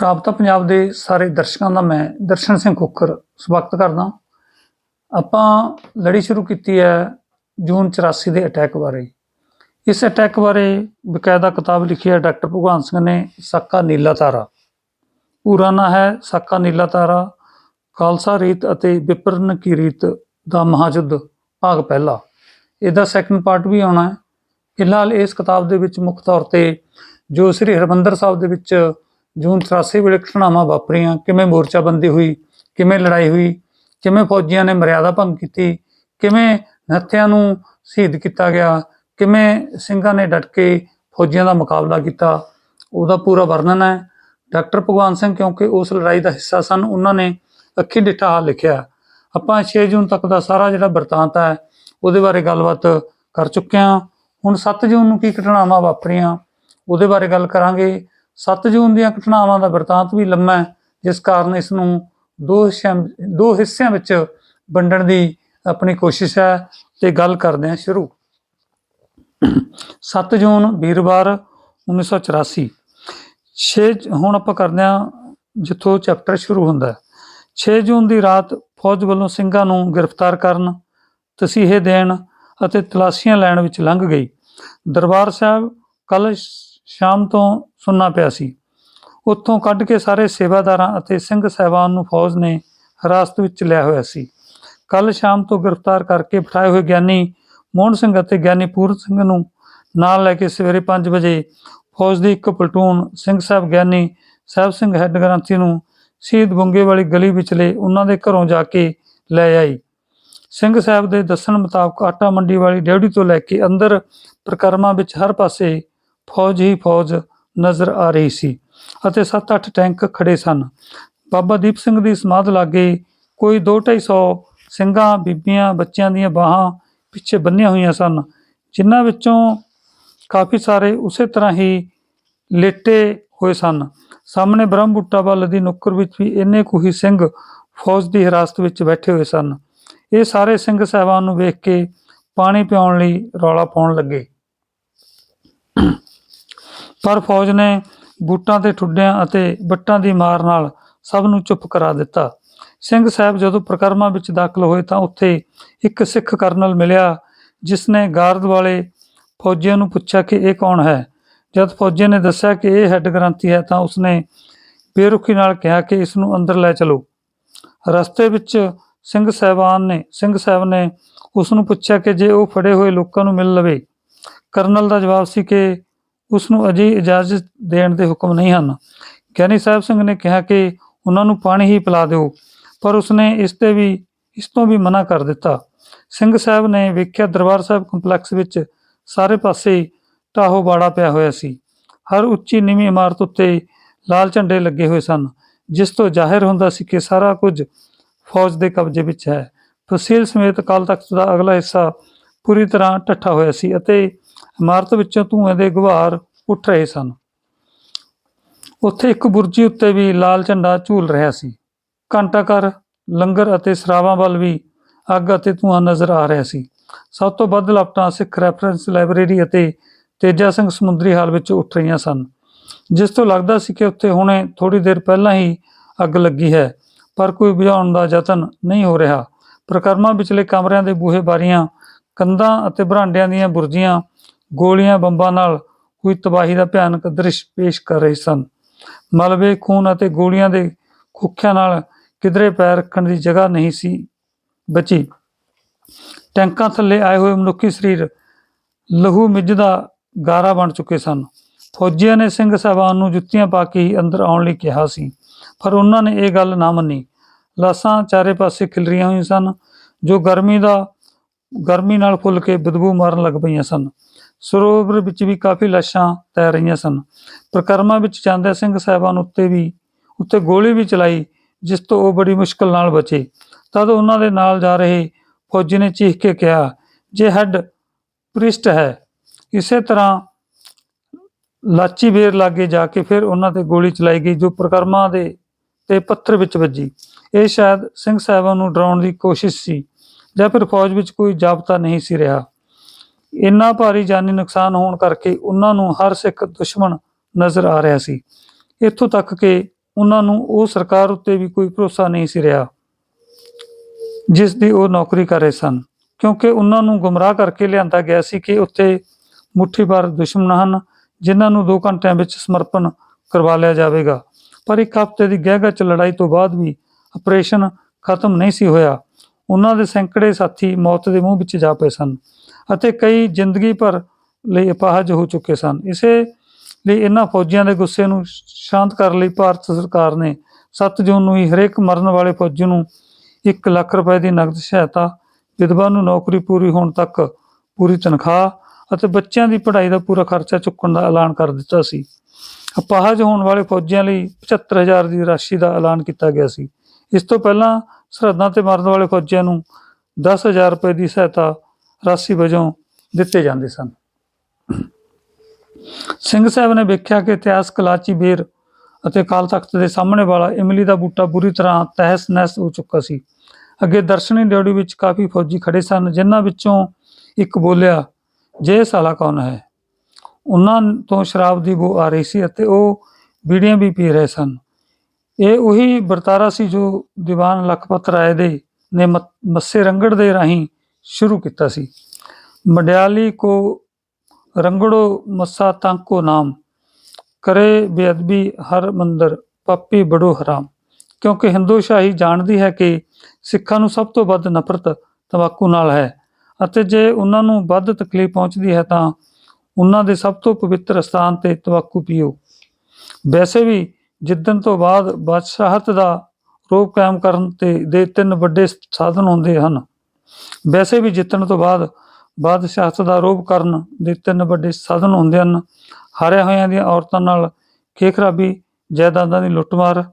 ਰਾਬਤਾ ਪੰਜਾਬ ਦੇ ਸਾਰੇ ਦਰਸ਼ਕਾਂ ਦਾ ਮੈਂ ਦਰਸ਼ਨ ਸਿੰਘ ਖੋਖਰ ਸਵਾਗਤ ਕਰਦਾ। ਆਪਾਂ ਲੜੀ ਸ਼ੁਰੂ ਕੀਤੀ ਹੈ ਜੂਨ 84 ਦੇ ਅਟੈਕ ਬਾਰੇ। ਇਸ ਅਟੈਕ ਬਾਰੇ ਬਕਾਇਦਾ ਕਿਤਾਬ ਲਿਖੀ ਹੈ ਡਾਕਟਰ ਭਗਵਾਨ ਸਿੰਘ ਨੇ, ਸਾਕਾ ਨੀਲਾ ਤਾਰਾ। ਪੂਰਾ ਨਾਂ ਹੈ ਸਾਕਾ ਨੀਲਾ ਤਾਰਾ। ਖਾਲਸਾ ਰੀਤ ਅਤੇ ਵਿਪਰਨ ਕੀ ਰੀਤ ਦਾ ਮਹਾਯੁੱਧ, ਭਾਗ ਪਹਿਲਾ। ਇਹਦਾ ਸੈਕੰਡ ਪਾਰਟ ਵੀ ਆਉਣਾ ਹੈ। ਫਿਲਹਾਲ ਇਸ ਕਿਤਾਬ ਦੇ ਵਿੱਚ ਮੁੱਖ ਤੌਰ ਤੇ ਜੋ ਸ੍ਰੀ ਹਰਮੰਦਰ ਸਾਹਿਬ ਦੇ ਵਿੱਚ ਜੂਨ 84 ਵੇਲੇ ਘਟਨਾਵਾਂ ਵਾਪਰੀਆਂ, ਕਿਵੇਂ ਮੋਰਚਾਬੰਦੀ ਹੋਈ, ਕਿਵੇਂ ਲੜਾਈ ਹੋਈ, ਕਿਵੇਂ ਫੌਜੀਆਂ ਨੇ ਮਰਿਆਦਾ ਭੰਗ ਕੀਤੀ, ਕਿਵੇਂ ਨੱਥਿਆਂ ਨੂੰ ਸ਼ਹੀਦ ਕੀਤਾ ਗਿਆ, ਕਿਵੇਂ ਸਿੰਘਾਂ ਨੇ ਡਟ ਕੇ ਫੌਜੀਆਂ ਦਾ ਮੁਕਾਬਲਾ ਕੀਤਾ, ਉਹਦਾ ਪੂਰਾ ਵਰਣਨ ਹੈ। ਡਾਕਟਰ ਭਗਵਾਨ ਸਿੰਘ, ਕਿਉਂਕਿ ਉਸ ਲੜਾਈ ਦਾ ਹਿੱਸਾ ਸਨ, ਉਹਨਾਂ ਨੇ ਅੱਖੀ ਡਿੱਠਾ ਹਾਲ ਲਿਖਿਆ। ਆਪਾਂ 6 ਜੂਨ ਤੱਕ ਦਾ ਸਾਰਾ ਜਿਹੜਾ ਵਰਤਾਂਤ ਹੈ, ਉਹਦੇ ਬਾਰੇ ਗੱਲਬਾਤ ਕਰ ਚੁੱਕੇ ਹਾਂ। ਹੁਣ 7 ਜੂਨ ਨੂੰ ਕੀ ਘਟਨਾਵਾਂ ਵਾਪਰੀਆਂ, ਉਹਦੇ ਬਾਰੇ ਗੱਲ ਕਰਾਂਗੇ। 7 ਜੂਨ ਦੀਆਂ ਘਟਨਾਵਾਂ ਦਾ ਵਰਤਾਂਤ ਵੀ ਲੰਮਾ ਹੈ, ਜਿਸ ਕਾਰਨ ਇਸ ਨੂੰ ਦੋ ਹਿੱਸਿਆਂ ਦੋ ਹਿੱਸਿਆਂ ਵਿੱਚ ਵੰਡਣ ਦੀ ਆਪਣੀ ਕੋਸ਼ਿਸ਼ ਹੈ ਤੇ ਗੱਲ ਕਰਦੇ ਹਾਂ ਸ਼ੁਰੂ। 7 ਜੂਨ ਵੀਰਵਾਰ 1984 6 ਹੁਣ ਆਪਾਂ ਕਰਦੇ ਹਾਂ ਜਿੱਥੋਂ ਚੈਪਟਰ ਸ਼ੁਰੂ ਹੁੰਦਾ ਹੈ। 6 ਜੂਨ ਦੀ ਰਾਤ ਫੌਜ ਵੱਲੋਂ ਸਿੰਘਾਂ ਨੂੰ ਗ੍ਰਿਫਤਾਰ ਕਰਨ, ਤਸੀਹੇ ਦੇਣ ਅਤੇ ਤਲਾਸ਼ੀਆਂ ਲੈਣ ਵਿੱਚ ਲੰਘ ਗਈ। ਦਰਬਾਰ ਸਾਹਿਬ ਕੱਲ ਸ਼ਾਮ ਤੋਂ ਸੁੰਨਾ ਪਿਆ ਸੀ। ਉੱਥੋਂ ਕੱਢ ਕੇ ਸਾਰੇ ਸੇਵਾਦਾਰਾਂ ਅਤੇ ਸਿੰਘ ਸਹਿਬਾਨ ਨੂੰ ਫੌਜ ਨੇ ਹਿਰਾਸਤ ਵਿੱਚ ਲਿਆ ਹੋਇਆ ਸੀ। ਕੱਲ ਸ਼ਾਮ ਤੋਂ ਗ੍ਰਿਫਤਾਰ ਕਰਕੇ ਬਿਠਾਏ ਹੋਏ ਗਿਆਨੀ ਮੋਹਨ ਸਿੰਘ ਅਤੇ ਗਿਆਨੀ ਪੂਰਨ ਸਿੰਘ ਨੂੰ ਨਾਲ ਲੈ ਕੇ ਸਵੇਰੇ 5 ਵਜੇ ਫੌਜ ਦੀ ਇੱਕ ਪਲਟੂਨ ਸਿੰਘ ਸਾਹਿਬ ਗਿਆਨੀ ਸਾਹਿਬ ਸਿੰਘ ਹੈੱਡ ਗ੍ਰੰਥੀ ਨੂੰ ਸ਼ਹੀਦ ਬੁੰਗੇ ਵਾਲੀ ਗਲੀ ਵਿਚਲੇ ਉਹਨਾਂ ਦੇ ਘਰੋਂ ਜਾ ਕੇ ਲੈ ਆਈ। ਸਿੰਘ ਸਾਹਿਬ ਦੇ ਦੱਸਣ ਮੁਤਾਬਕ ਆਟਾ ਮੰਡੀ ਵਾਲੀ ਡਿਊਟੀ ਤੋਂ ਲੈ ਕੇ ਅੰਦਰ ਪ੍ਰਕਰਮਾਂ ਵਿੱਚ ਹਰ ਪਾਸੇ ਫੌਜ ਹੀ ਫੌਜ ਨਜ਼ਰ ਆ ਰਹੀ ਸੀ ਅਤੇ 7-8 ਟੈਂਕ ਖੜੇ ਸਨ। ਬਾਬਾ ਦੀਪ ਸਿੰਘ ਦੀ ਸਮਾਧ ਲਾਗੇ ਕੋਈ 2-250 ਸਿੰਘਾਂ, ਬੀਬੀਆਂ, ਬੱਚਿਆਂ ਦੀਆਂ ਬਾਹਾਂ ਪਿੱਛੇ ਬੰਨੀਆਂ ਹੋਈਆਂ ਸਨ, ਜਿਨ੍ਹਾਂ ਵਿੱਚੋਂ ਕਾਫੀ ਸਾਰੇ ਉਸੇ ਤਰ੍ਹਾਂ ਹੀ ਲੇਟੇ ਹੋਏ ਸਨ। ਸਾਹਮਣੇ ਬ੍ਰਹਮ ਬੁੱਟਾ ਵੱਲ ਦੀ ਨੁੱਕਰ ਵਿੱਚ ਵੀ ਇੰਨੇ ਕੁ ਹੀ ਸਿੰਘ ਫੌਜ ਦੀ ਹਿਰਾਸਤ ਵਿੱਚ ਬੈਠੇ ਹੋਏ ਸਨ। ਇਹ ਸਾਰੇ ਸਿੰਘ ਸਾਹਿਬਾਨ ਨੂੰ ਵੇਖ ਕੇ ਪਾਣੀ ਪਿਆਉਣ ਲਈ ਰੌਲਾ ਪਾਉਣ ਲੱਗੇ। ਪਰ ਫੌਜ ਨੇ ਬੂਟਾਂ ਤੇ ਠੁੱਡਿਆਂ ਅਤੇ ਬੱਟਾਂ ਦੀ ਮਾਰ ਨਾਲ ਸਭ ਨੂੰ ਚੁੱਪ ਕਰਾ ਦਿੱਤਾ। ਸਿੰਘ ਸਾਹਿਬ ਜਦੋਂ ਪ੍ਰਕਰਮਾਂ ਵਿੱਚ ਦਾਖਲ ਹੋਏ ਤਾਂ ਉੱਥੇ ਇੱਕ ਸਿੱਖ ਕਰਨਲ ਮਿਲਿਆ, ਜਿਸ ਨੇ ਗਾਰਦ ਵਾਲੇ ਫੌਜੀਆਂ ਨੂੰ ਪੁੱਛਿਆ ਕਿ ਇਹ ਕੌਣ ਹੈ। ਜਦ ਫੌਜੀ ਨੇ ਦੱਸਿਆ ਕਿ ਇਹ ਹੈੱਡ ਗ੍ਰੰਥੀ ਹੈ ਤਾਂ ਉਸਨੇ ਬੇਰੁਖੀ ਨਾਲ ਕਿਹਾ ਕਿ ਇਸ ਨੂੰ ਅੰਦਰ ਲੈ ਚਲੋ। ਰਸਤੇ ਵਿੱਚ ਸਿੰਘ ਸਾਹਿਬਾਨ ਨੇ ਸਿੰਘ ਸਾਹਿਬ ਨੇ ਉਸ ਨੂੰ ਪੁੱਛਿਆ ਕਿ ਜੇ ਉਹ ਫੜੇ ਹੋਏ ਲੋਕਾਂ ਨੂੰ ਮਿਲ ਲਵੇ। ਕਰਨਲ ਦਾ ਜਵਾਬ ਸੀ ਕਿ ਉਸ ਨੂੰ ਅਜੇ ਇਜਾਜ਼ਤ ਦੇਣ ਦੇ ਹੁਕਮ ਨਹੀਂ ਹਨ। ਗਿਆਨੀ ਸਾਹਿਬ ਸਿੰਘ ਨੇ ਕਿਹਾ ਕਿ ਉਹਨਾਂ ਨੂੰ ਪਾਣੀ ਹੀ ਪਿਲਾ ਦਿਓ, ਪਰ ਉਸਨੇ ਇਸ ਤੇ ਵੀ, ਇਸ ਤੋਂ ਵੀ ਮਨਾ ਕਰ ਦਿੱਤਾ। ਸਿੰਘ ਸਾਹਿਬ ਨੇ ਵੇਖਿਆ ਦਰਬਾਰ ਸਾਹਿਬ ਕੰਪਲੈਕਸ ਵਿੱਚ ਸਾਰੇ ਪਾਸੇ ਢਾਹੋ ਬਾੜਾ ਪਿਆ ਹੋਇਆ ਸੀ। ਹਰ ਉੱਚੀ ਨੀਵੀਂ ਇਮਾਰਤ ਉੱਤੇ ਲਾਲ ਝੰਡੇ ਲੱਗੇ ਹੋਏ ਸਨ, ਜਿਸ ਤੋਂ ਜ਼ਾਹਿਰ ਹੁੰਦਾ ਸੀ ਕਿ ਸਾਰਾ ਕੁਝ ਫੌਜ ਦੇ ਕਬਜ਼ੇ ਵਿੱਚ ਹੈ। ਫਸੀਲ ਸਮੇਤ ਕਾਲ ਤਖਤ ਦਾ ਅਗਲਾ ਹਿੱਸਾ ਪੂਰੀ ਤਰ੍ਹਾਂ ਟੱਠਾ ਹੋਇਆ ਸੀ ਅਤੇ ਇਮਾਰਤ ਵਿੱਚੋਂ ਧੂਏ ਦੇ ਗੁਬਾਰ ਉੱਠ ਰਹੇ ਸਨ। ਉੱਥੇ ਇੱਕ ਬੁਰਜੀ ਉੱਤੇ ਵੀ ਲਾਲ ਝੰਡਾ ਝੂਲ ਰਿਹਾ ਸੀ। ਘੰਟਾਘਰ ਲੰਗਰ ਅਤੇ ਸਰਾਵਾਂ ਵੱਲ ਵੀ ਅੱਗ ਅਤੇ ਧੂਆਂ ਨਜ਼ਰ ਆ ਰਿਹਾ ਸੀ। ਸਭ ਤੋਂ ਵੱਧ ਲਪਟਾਂ ਸਿੱਖ ਰੈਫਰੈਂਸ ਲਾਇਬ੍ਰੇਰੀ ਅਤੇ ਤੇਜਾ ਸਿੰਘ ਸਮੁੰਦਰੀ ਹਾਲ ਵਿੱਚ ਉੱਠ ਰਹੀਆਂ ਸਨ। ਜਿਸ ਤੋਂ ਲੱਗਦਾ ਸੀ ਕਿ ਉੱਥੇ ਹੁਣੇ ਥੋੜੀ ਦੇਰ ਪਹਿਲਾਂ ਹੀ ਅੱਗ ਲੱਗੀ ਹੈ, ਪਰ ਕੋਈ ਬੁਝਾਉਣ ਦਾ ਯਤਨ ਨਹੀਂ ਹੋ ਰਿਹਾ। ਪ੍ਰਕਰਮਾਂ ਵਿਚਲੇ ਕਮਰਿਆਂ ਦੇ ਬੂਹੇ ਬਾਰੀਆਂ ਕੰਧਾਂ ਅਤੇ ਬਰਾਂਡਿਆਂ ਦੀਆਂ ਬੁਰਜੀਆਂ ਗੋਲੀਆਂ ਬੰਬਾਂ ਨਾਲ ਕੋਈ ਤਬਾਹੀ ਦਾ ਭਿਆਨਕ ਦ੍ਰਿਸ਼ ਪੇਸ਼ ਕਰ ਰਹੇ ਸਨ। ਮਲਬੇ, ਖੂਨ ਅਤੇ ਗੋਲੀਆਂ ਦੇ ਖੁੱਖਿਆਂ ਨਾਲ ਕਿਧਰੇ ਪੈਰ ਰੱਖਣ ਦੀ ਜਗ੍ਹਾ ਨਹੀਂ ਸੀ ਬਚੀ। ਟੈਂਕਾਂ ਥੱਲੇ ਆਏ ਹੋਏ ਮਨੁੱਖੀ ਸਰੀਰ ਲਹੂ ਮਿੱਝਦਾ ਗਾਰਾ ਬਣ ਚੁੱਕੇ ਸਨ। ਫੌਜੀਆਂ ਨੇ ਸਿੰਘ ਸਾਹਿਬਾਨ ਨੂੰ ਜੁੱਤੀਆਂ ਪਾ ਕੇ ਹੀ ਅੰਦਰ ਆਉਣ ਲਈ ਕਿਹਾ ਸੀ, ਪਰ ਉਹਨਾਂ ਨੇ ਇਹ ਗੱਲ ਨਾ ਮੰਨੀ। ਲਾਸਾਂ ਚਾਰੇ ਪਾਸੇ ਖਿਲਰੀਆਂ ਹੋਈਆਂ ਸਨ, ਜੋ ਗਰਮੀ ਦਾ ਗਰਮੀ ਨਾਲ ਫੁੱਲ ਕੇ ਬਦਬੂ ਮਾਰਨ ਲੱਗ ਪਈਆਂ ਸਨ। ਸਰੋਵਰ ਵਿੱਚ ਵੀ ਕਾਫੀ ਲਾਸ਼ਾਂ ਤੈਰ ਰਹੀਆਂ ਸਨ। ਪ੍ਰਕਰਮਾਂ ਵਿੱਚ ਜਾਂਦੇ ਸਿੰਘ ਸਾਹਿਬਾਨ ਉੱਤੇ ਵੀ, ਉੱਤੇ ਗੋਲੀ ਵੀ ਚਲਾਈ, ਜਿਸ ਤੋਂ ਉਹ ਬੜੀ ਮੁਸ਼ਕਲ ਨਾਲ ਬਚੇ। ਤਦ ਉਹਨਾਂ ਦੇ ਨਾਲ ਜਾ ਰਹੇ ਫੌਜੀ ਨੇ ਚੀਖ ਕੇ ਕਿਹਾ, ਜੇ ਹੈਡ ਪ੍ਰਿਸਟ ਹੈ, ਇਸੇ ਤਰ੍ਹਾਂ ਲਾਚੀ ਬੇਰ ਲਾਗੇ ਜਾ ਕੇ ਫਿਰ ਉਹਨਾਂ ਤੇ ਗੋਲੀ ਚਲਾਈ ਗਈ, ਜੋ ਪ੍ਰਕਰਮਾਂ ਦੇ, ਤੇ ਪੱਥਰ ਵਿੱਚ ਵੱਜੀ। ਇਹ ਸ਼ਾਇਦ ਸਿੰਘ ਸਾਹਿਬਾਂ ਨੂੰ ਡਰਾਉਣ ਦੀ ਕੋਸ਼ਿਸ਼ ਸੀ। ਜਾਂ ਫਿਰ ਫੌਜ ਵਿੱਚ ਕੋਈ ਜਾਬਤਾ ਨਹੀਂ ਸੀ ਰਿਹਾ। ਇੰਨਾ ਭਾਰੀ ਜਾਨੀ ਨੁਕਸਾਨ ਹੋਣ ਕਰਕੇ ਉਹਨਾਂ ਨੂੰ ਹਰ ਸਿੱਖ ਦੁਸ਼ਮਣ ਨਜ਼ਰ ਆ ਰਿਹਾ ਸੀ। ਇੱਥੋਂ ਤੱਕ ਕਿ ਉਹਨਾਂ ਨੂੰ ਉਹ ਸਰਕਾਰ ਉੱਤੇ ਵੀ ਕੋਈ ਭਰੋਸਾ ਨਹੀਂ ਸੀ ਰਿਹਾ, ਜਿਸ ਦੀ ਉਹ ਨੌਕਰੀ ਕਰ ਰਹੇ ਸਨ। ਕਿਉਂਕਿ ਉਹਨਾਂ ਨੂੰ ਗੁੰਮਰਾਹ ਕਰਕੇ ਲਿਆਂਦਾ ਗਿਆ ਸੀ ਕਿ ਉੱਥੇ ਮੁੱਠੀਭਰ ਦੁਸ਼ਮਣ ਹਨ, ਜਿਨ੍ਹਾਂ ਨੂੰ 2 ਘੰਟਿਆਂ ਵਿੱਚ ਸਮਰਪਣ ਕਰਵਾ ਲਿਆ ਜਾਵੇਗਾ। ਪਰ ਇੱਕ ਹਫ਼ਤੇ ਦੀ ਗਹਿਗੱਚ ਲੜਾਈ ਤੋਂ ਬਾਅਦ ਵੀ ਆਪਰੇਸ਼ਨ ਖਤਮ ਨਹੀਂ ਸੀ ਹੋਇਆ। ਉਹਨਾਂ ਦੇ ਸੈਂਕੜੇ ਸਾਥੀ ਮੌਤ ਦੇ ਮੂੰਹ ਵਿੱਚ ਜਾ ਪਏ ਸਨ ਅਤੇ ਕਈ ਜ਼ਿੰਦਗੀ ਭਰ ਲਈ ਅਪਾਹਜ ਹੋ ਚੁੱਕੇ ਸਨ। ਇਸੇ ਲਈ ਇਹਨਾਂ ਫੌਜੀਆਂ ਦੇ ਗੁੱਸੇ ਨੂੰ ਸ਼ਾਂਤ ਕਰਨ ਲਈ ਭਾਰਤ ਸਰਕਾਰ ਨੇ 7 ਜੂਨ ਨੂੰ ਹੀ ਹਰੇਕ ਮਰਨ ਵਾਲੇ ਫੌਜੀ ਨੂੰ 1 ਲੱਖ ਰੁਪਏ ਦੀ ਨਕਦ ਸਹਾਇਤਾ, ਵਿਧਵਾ ਨੂੰ ਨੌਕਰੀ ਪੂਰੀ ਹੋਣ ਤੱਕ ਪੂਰੀ ਤਨਖਾਹ ਅਤੇ ਬੱਚਿਆਂ ਦੀ ਪੜ੍ਹਾਈ ਦਾ ਪੂਰਾ ਖਰਚਾ ਚੁੱਕਣ ਦਾ ਐਲਾਨ ਕਰ ਦਿੱਤਾ ਸੀ। ਅਪਾਹਜ ਹੋਣ ਵਾਲੇ ਫੌਜੀਆਂ ਲਈ 75000 ਦੀ ਰਾਸ਼ੀ ਦਾ ਐਲਾਨ ਕੀਤਾ ਗਿਆ ਸੀ। ਇਸ ਤੋਂ ਪਹਿਲਾਂ ਸਰਹੱਦਾਂ ਤੇ ਮਰਨ ਵਾਲੇ ਫੌਜੀਆਂ ਨੂੰ 10000 ਰੁਪਏ ਦੀ ਸਹਾਇਤਾ ਰਾਸ਼ੀ ਵਜੋਂ ਦਿੱਤੇ ਜਾਂਦੇ ਸਨ। ਸਿੰਘ ਸਾਹਿਬ ਨੇ ਵੇਖਿਆ ਕਿ ਇਤਿਹਾਸ ਕਲਾਚੀ ਬੇਰ ਅਤੇ ਕਾਲ ਤਖਤ ਦੇ ਸਾਹਮਣੇ ਵਾਲਾ ਇਮਲੀ ਦਾ ਬੂਟਾ ਬੁਰੀ ਤਰ੍ਹਾਂ ਤਹਿਸ ਨਹਿਸ ਹੋ ਚੁੱਕਾ ਸੀ। ਅੱਗੇ ਦਰਸ਼ਨੀ ਡਿਊਟੀ ਵਿੱਚ ਕਾਫੀ ਫੌਜੀ ਖੜੇ ਸਨ, ਜਿਨ੍ਹਾਂ ਵਿੱਚੋਂ ਇੱਕ ਬੋਲਿਆ, ਜੇ ਸਾਲਾ ਕੌਣ ਹੈ? ਉਹਨਾਂ ਤੋਂ ਸ਼ਰਾਬ ਦੀ ਬੋ ਆ ਰਹੀ ਸੀ ਅਤੇ ਉਹ ਬੀੜੀਆਂ ਵੀ ਪੀ ਰਹੇ ਸਨ। ਇਹ ਉਹੀ ਵਰਤਾਰਾ ਸੀ ਜੋ ਦੀਵਾਨ ਲਖਪਤ ਰਾਏ ਦੇ ਨੇ ਮੱਸੇ ਰੰਗੜ ਦੇ ਰਾਹੀਂ ਸ਼ੁਰੂ ਕੀਤਾ ਸੀ। ਮਡਿਆਲੀ ਕੋ ਰੰਗੜੋ ਮੱਸਾ ਤਾਂਕੋ ਨਾਮ, ਕਰੇ ਬੇਅਦਬੀ ਹਰ ਮੰਦਰ, ਪਾਪੀ ਬੜੋ ਹਰਾਮ। ਕਿਉਂਕਿ ਹਿੰਦੂ ਸ਼ਾਹੀ ਜਾਣਦੀ ਹੈ ਕਿ ਸਿੱਖਾਂ ਨੂੰ ਸਭ ਤੋਂ ਵੱਧ ਨਫ਼ਰਤ ਤੰਬਾਕੂ ਨਾਲ ਹੈ ਅਤੇ ਜੇ ਉਹਨਾਂ ਨੂੰ ਵੱਧ ਤਕਲੀਫ ਪਹੁੰਚਦੀ ਹੈ ਤਾਂ ਉਹਨਾਂ ਦੇ ਸਭ ਤੋਂ ਪਵਿੱਤਰ ਸਥਾਨ ਤੇ ਤੰਬਾਕੂ ਪੀਓ। ਵੈਸੇ ਵੀ ਜਿੱਦਣ ਤੋਂ ਬਾਅਦ ਬਾਦਸ਼ਾਹਤ ਦਾ ਰੂਪ ਕਾਇਮ ਕਰਨ ਤੇ ਦੇ ਤਿੰਨ ਵੱਡੇ ਸਾਧਨ ਹੁੰਦੇ ਹਨ। ਵੈਸੇ ਵੀ ਜਿੱਤਣ ਤੋਂ ਬਾਅਦ ਬਾਦਸ਼ਾਹਤ ਦਾ ਰੂਪ ਕਰਨ ਦੇ ਤਿੰਨ ਵੱਡੇ ਸਾਧਨ ਹੁੰਦੇ ਹਨ। ਹਾਰਿਆ ਹੋਇਆਂ ਦੀਆਂ ਔਰਤਾਂ ਨਾਲ ਖੇਖਰਾਬੀ ਜਾਇਦਾਦਾਂ ਦੀ ਲੁੱਟਮਾਰ